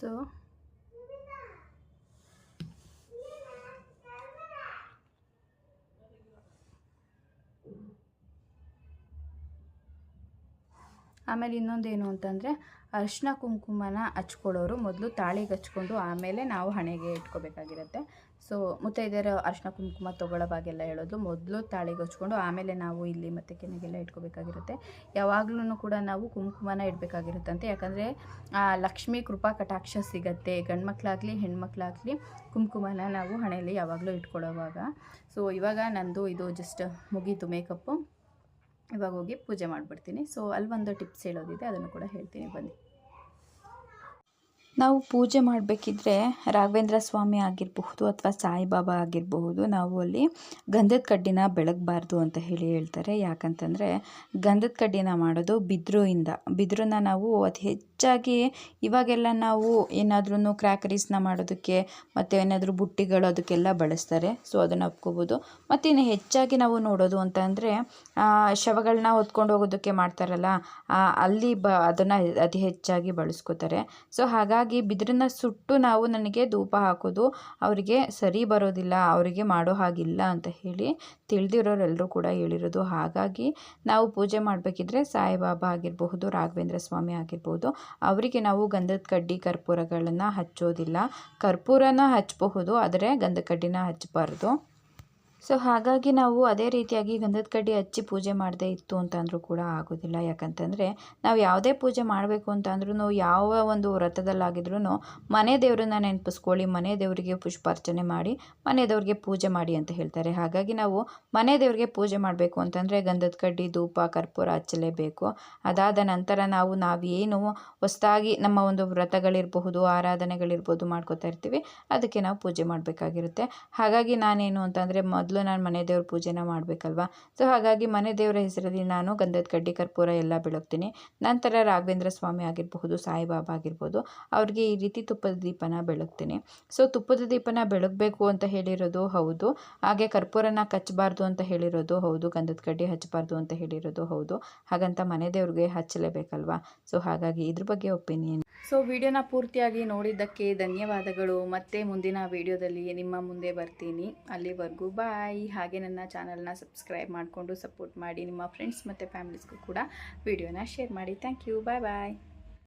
ಸೊ ಆಮೇಲೆ ಇನ್ನೊಂದೇನು ಅಂತಂದರೆ ಅರಿಶಿನ ಕುಂಕುಮನ ಹಚ್ಕೊಳ್ಳೋರು ಮೊದಲು ತಾಳಿಗೆ ಹಚ್ಕೊಂಡು ಆಮೇಲೆ ನಾವು ಹಣೆಗೆ ಇಟ್ಕೋಬೇಕಾಗಿರುತ್ತೆ. ಸೊ ಮುತ್ತೈದೆಯರು ಅರಿಶಿನ ಕುಂಕುಮ ತೊಗೊಳ್ಳೋವಾಗೆಲ್ಲ ಹೇಳೋದು ಮೊದಲು ತಾಳಿಗೆ ಹಚ್ಕೊಂಡು ಆಮೇಲೆ ನಾವು ಇಲ್ಲಿ ಮತ್ತು ಕೆನೆಗೆಲ್ಲ ಇಟ್ಕೋಬೇಕಾಗಿರುತ್ತೆ. ಯಾವಾಗಲೂ ಕೂಡ ನಾವು ಕುಂಕುಮನ ಇಡಬೇಕಾಗಿರುತ್ತಂತೆ ಯಾಕಂದರೆ ಲಕ್ಷ್ಮಿ ಕೃಪಾ ಕಟಾಕ್ಷ ಸಿಗತ್ತೆ. ಗಂಡ್ಮಕ್ಳಾಗಲಿ, ಹೆಣ್ಮಕ್ಳಾಗಲಿ ಕುಂಕುಮನ ನಾವು ಹಣೆಯಲ್ಲಿ ಯಾವಾಗಲೂ ಇಟ್ಕೊಳ್ಳೋವಾಗ. ಸೊ ಇವಾಗ ನಂದು ಇದು ಜಸ್ಟ್ ಮುಗೀತು ಮೇಕಪ್ಪು. ಇವಾಗ ಹೋಗಿ ಪೂಜೆ ಮಾಡಿಬಿಡ್ತೀನಿ. ಸೊ ಅಲ್ಲಿ ಒಂದು ಟಿಪ್ಸ್ ಹೇಳೋದಿದೆ ಅದನ್ನು ಕೂಡ ಹೇಳ್ತೀನಿ. ಬನ್ನಿ. ನಾವು ಪೂಜೆ ಮಾಡಬೇಕಿದ್ರೆ ರಾಘವೇಂದ್ರ ಸ್ವಾಮಿ ಆಗಿರಬಹುದು ಅಥವಾ ಸಾಯಿಬಾಬಾ ಆಗಿರಬಹುದು, ನಾವು ಅಲ್ಲಿ ಗಂಧದ ಕಡ್ಡಿನ ಬೆಳಗಬಾರ್ದು ಅಂತ ಹೇಳಿ ಹೇಳ್ತಾರೆ. ಯಾಕಂತಂದರೆ ಗಂಧದ ಕಡ್ಡಿನ ಮಾಡೋದು ಬಿದಿರುಯಿಂದ. ಬಿದಿರನ್ನ ನಾವು ಅತಿ ಹೆಚ್ಚಾಗಿ ಇವಾಗೆಲ್ಲ ನಾವು ಏನಾದ್ರೂ ಕ್ರ್ಯಾಕರೀಸ್ನ ಮಾಡೋದಕ್ಕೆ ಮತ್ತು ಏನಾದರೂ ಬುಟ್ಟಿಗಳು ಅದಕ್ಕೆಲ್ಲ ಬಳಸ್ತಾರೆ. ಸೊ, ಅದನ್ನು ಒಪ್ಕೋಬೋದು. ಮತ್ತು ಇನ್ನು ಹೆಚ್ಚಾಗಿ ನಾವು ನೋಡೋದು ಅಂತ ಅಂದರೆ ಶವಗಳನ್ನ ಹೊತ್ಕೊಂಡು ಹೋಗೋದಕ್ಕೆ ಮಾಡ್ತಾರಲ್ಲ ಅಲ್ಲಿ ಬ, ಅದನ್ನು ಅತಿ ಹೆಚ್ಚಾಗಿ ಬಳಸ್ಕೋತಾರೆ. ಸೊ, ಹಾಗಾಗಿ ಹಾಗಾಗಿ ಬಿದಿರನ್ನ ಸುಟ್ಟು ನಾವು ನನಗೆ ಧೂಪ ಹಾಕೋದು ಅವರಿಗೆ ಸರಿ ಬರೋದಿಲ್ಲ, ಅವರಿಗೆ ಮಾಡೋ ಹಾಗಿಲ್ಲ ಅಂತ ಹೇಳಿ ತಿಳಿದಿರೋರೆಲ್ಲರೂ ಕೂಡ ಹೇಳಿರೋದು. ಹಾಗಾಗಿ ನಾವು ಪೂಜೆ ಮಾಡಬೇಕಿದ್ರೆ ಸಾಯಿಬಾಬಾ ಆಗಿರಬಹುದು, ರಾಘವೇಂದ್ರ ಸ್ವಾಮಿ ಆಗಿರ್ಬೋದು ಅವರಿಗೆ ನಾವು ಗಂಧದ ಕಡ್ಡಿ ಕರ್ಪೂರಗಳನ್ನು ಹಚ್ಚೋದಿಲ್ಲ. ಕರ್ಪೂರನ ಹಚ್ಚಬಹುದು ಆದರೆ ಗಂಧದ ಕಡ್ಡಿನ ಹಚ್ಚಬಾರ್ದು. ಸೊ ಹಾಗಾಗಿ ನಾವು ಅದೇ ರೀತಿಯಾಗಿ ಗಂಧದ ಕಡ್ಡಿ ಹಚ್ಚಿ ಪೂಜೆ ಮಾಡದೇ ಇತ್ತು ಅಂತಂದರೂ ಕೂಡ ಆಗೋದಿಲ್ಲ. ಯಾಕಂತಂದರೆ ನಾವು ಯಾವುದೇ ಪೂಜೆ ಮಾಡಬೇಕು ಅಂತಂದ್ರೂ ಯಾವ ಒಂದು ವ್ರತದಲ್ಲಾಗಿದ್ರೂ ಮನೆ ದೇವರನ್ನ ನೆನಪಿಸ್ಕೊಳ್ಳಿ, ಮನೆ ದೇವರಿಗೆ ಪುಷ್ಪಾರ್ಚನೆ ಮಾಡಿ, ಮನೆ ದೇವರಿಗೆ ಪೂಜೆ ಮಾಡಿ ಅಂತ ಹೇಳ್ತಾರೆ. ಹಾಗಾಗಿ ನಾವು ಮನೆ ದೇವರಿಗೆ ಪೂಜೆ ಮಾಡಬೇಕು ಅಂತಂದರೆ ಗಂಧದ ಕಡ್ಡಿ, ಧೂಪ, ಕರ್ಪೂರ ಹಚ್ಚಲೇಬೇಕು. ಅದಾದ ನಂತರ ನಾವು, ನಾವೇನು ಹೊಸದಾಗಿ ನಮ್ಮ ಒಂದು ವ್ರತಗಳಿರಬಹುದು, ಆರಾಧನೆಗಳಿರ್ಬೋದು ಮಾಡ್ಕೋತಾ ಇರ್ತೀವಿ, ಅದಕ್ಕೆ ನಾವು ಪೂಜೆ ಮಾಡಬೇಕಾಗಿರುತ್ತೆ. ಹಾಗಾಗಿ ನಾನೇನು ಅಂತಂದರೆ ಮೊದಲು ಮೊದಲು ನಾನು ಮನೆ ದೇವ್ರ ಪೂಜೆನ ಮಾಡಬೇಕಲ್ವಾ? ಸೊ ಹಾಗಾಗಿ ಮನೆ ದೇವರ ಹೆಸರಲ್ಲಿ ನಾನು ಗಂಧದ ಕಡ್ಡಿ, ಕರ್ಪೂರ ಎಲ್ಲ ಬೆಳಗ್ತೀನಿ. ನಂತರ ರಾಘವೇಂದ್ರ ಸ್ವಾಮಿ ಆಗಿರಬಹುದು, ಸಾಯಿಬಾಬಾ ಆಗಿರ್ಬೋದು, ಅವ್ರಿಗೆ ಈ ರೀತಿ ತುಪ್ಪದ ದೀಪನ ಬೆಳಗ್ತೀನಿ. ಸೊ ತುಪ್ಪದ ದೀಪನ ಬೆಳಗಬೇಕು ಅಂತ ಹೇಳಿರೋದು ಹೌದು. ಹಾಗೆ ಕರ್ಪೂರನ ಕಚ್ಚಬಾರ್ದು ಅಂತ ಹೇಳಿರೋದು ಹೌದು. ಗಂಧದ ಕಡ್ಡಿ ಹಚ್ಚಬಾರ್ದು ಅಂತ ಹೇಳಿರೋದು ಹೌದು. ಹಾಗಂತ ಮನೆ ದೇವ್ರಿಗೆ ಹಚ್ಚಲೇಬೇಕಲ್ವಾ? ಸೊ ಹಾಗಾಗಿ ಇದ್ರ ಬಗ್ಗೆ ಒಪಿನಿಯನ್ ಸೊ ವಿಡಿಯೋನ ಪೂರ್ತಿಯಾಗಿ ನೋಡಿದ್ದಕ್ಕೆ ಧನ್ಯವಾದಗಳು. ಮತ್ತೆ ಮುಂದಿನ ವಿಡಿಯೋದಲ್ಲಿ ನಿಮ್ಮ ಮುಂದೆ ಬರ್ತೀನಿ. ಅಲ್ಲಿವರೆಗೂ ಬಾಯ್ ಹಾಗೆ ನನ್ನ ಚಾನಲ್ನ ಸಬ್ಸ್ಕ್ರೈಬ್ ಮಾಡಿಕೊಂಡು ಸಪೋರ್ಟ್ ಮಾಡಿ ನಿಮ್ಮ ಫ್ರೆಂಡ್ಸ್ ಮತ್ತು ಫ್ಯಾಮಿಲೀಸ್ಗೂ ಕೂಡ ವಿಡಿಯೋನ ಶೇರ್ ಮಾಡಿ. Thank you bye bye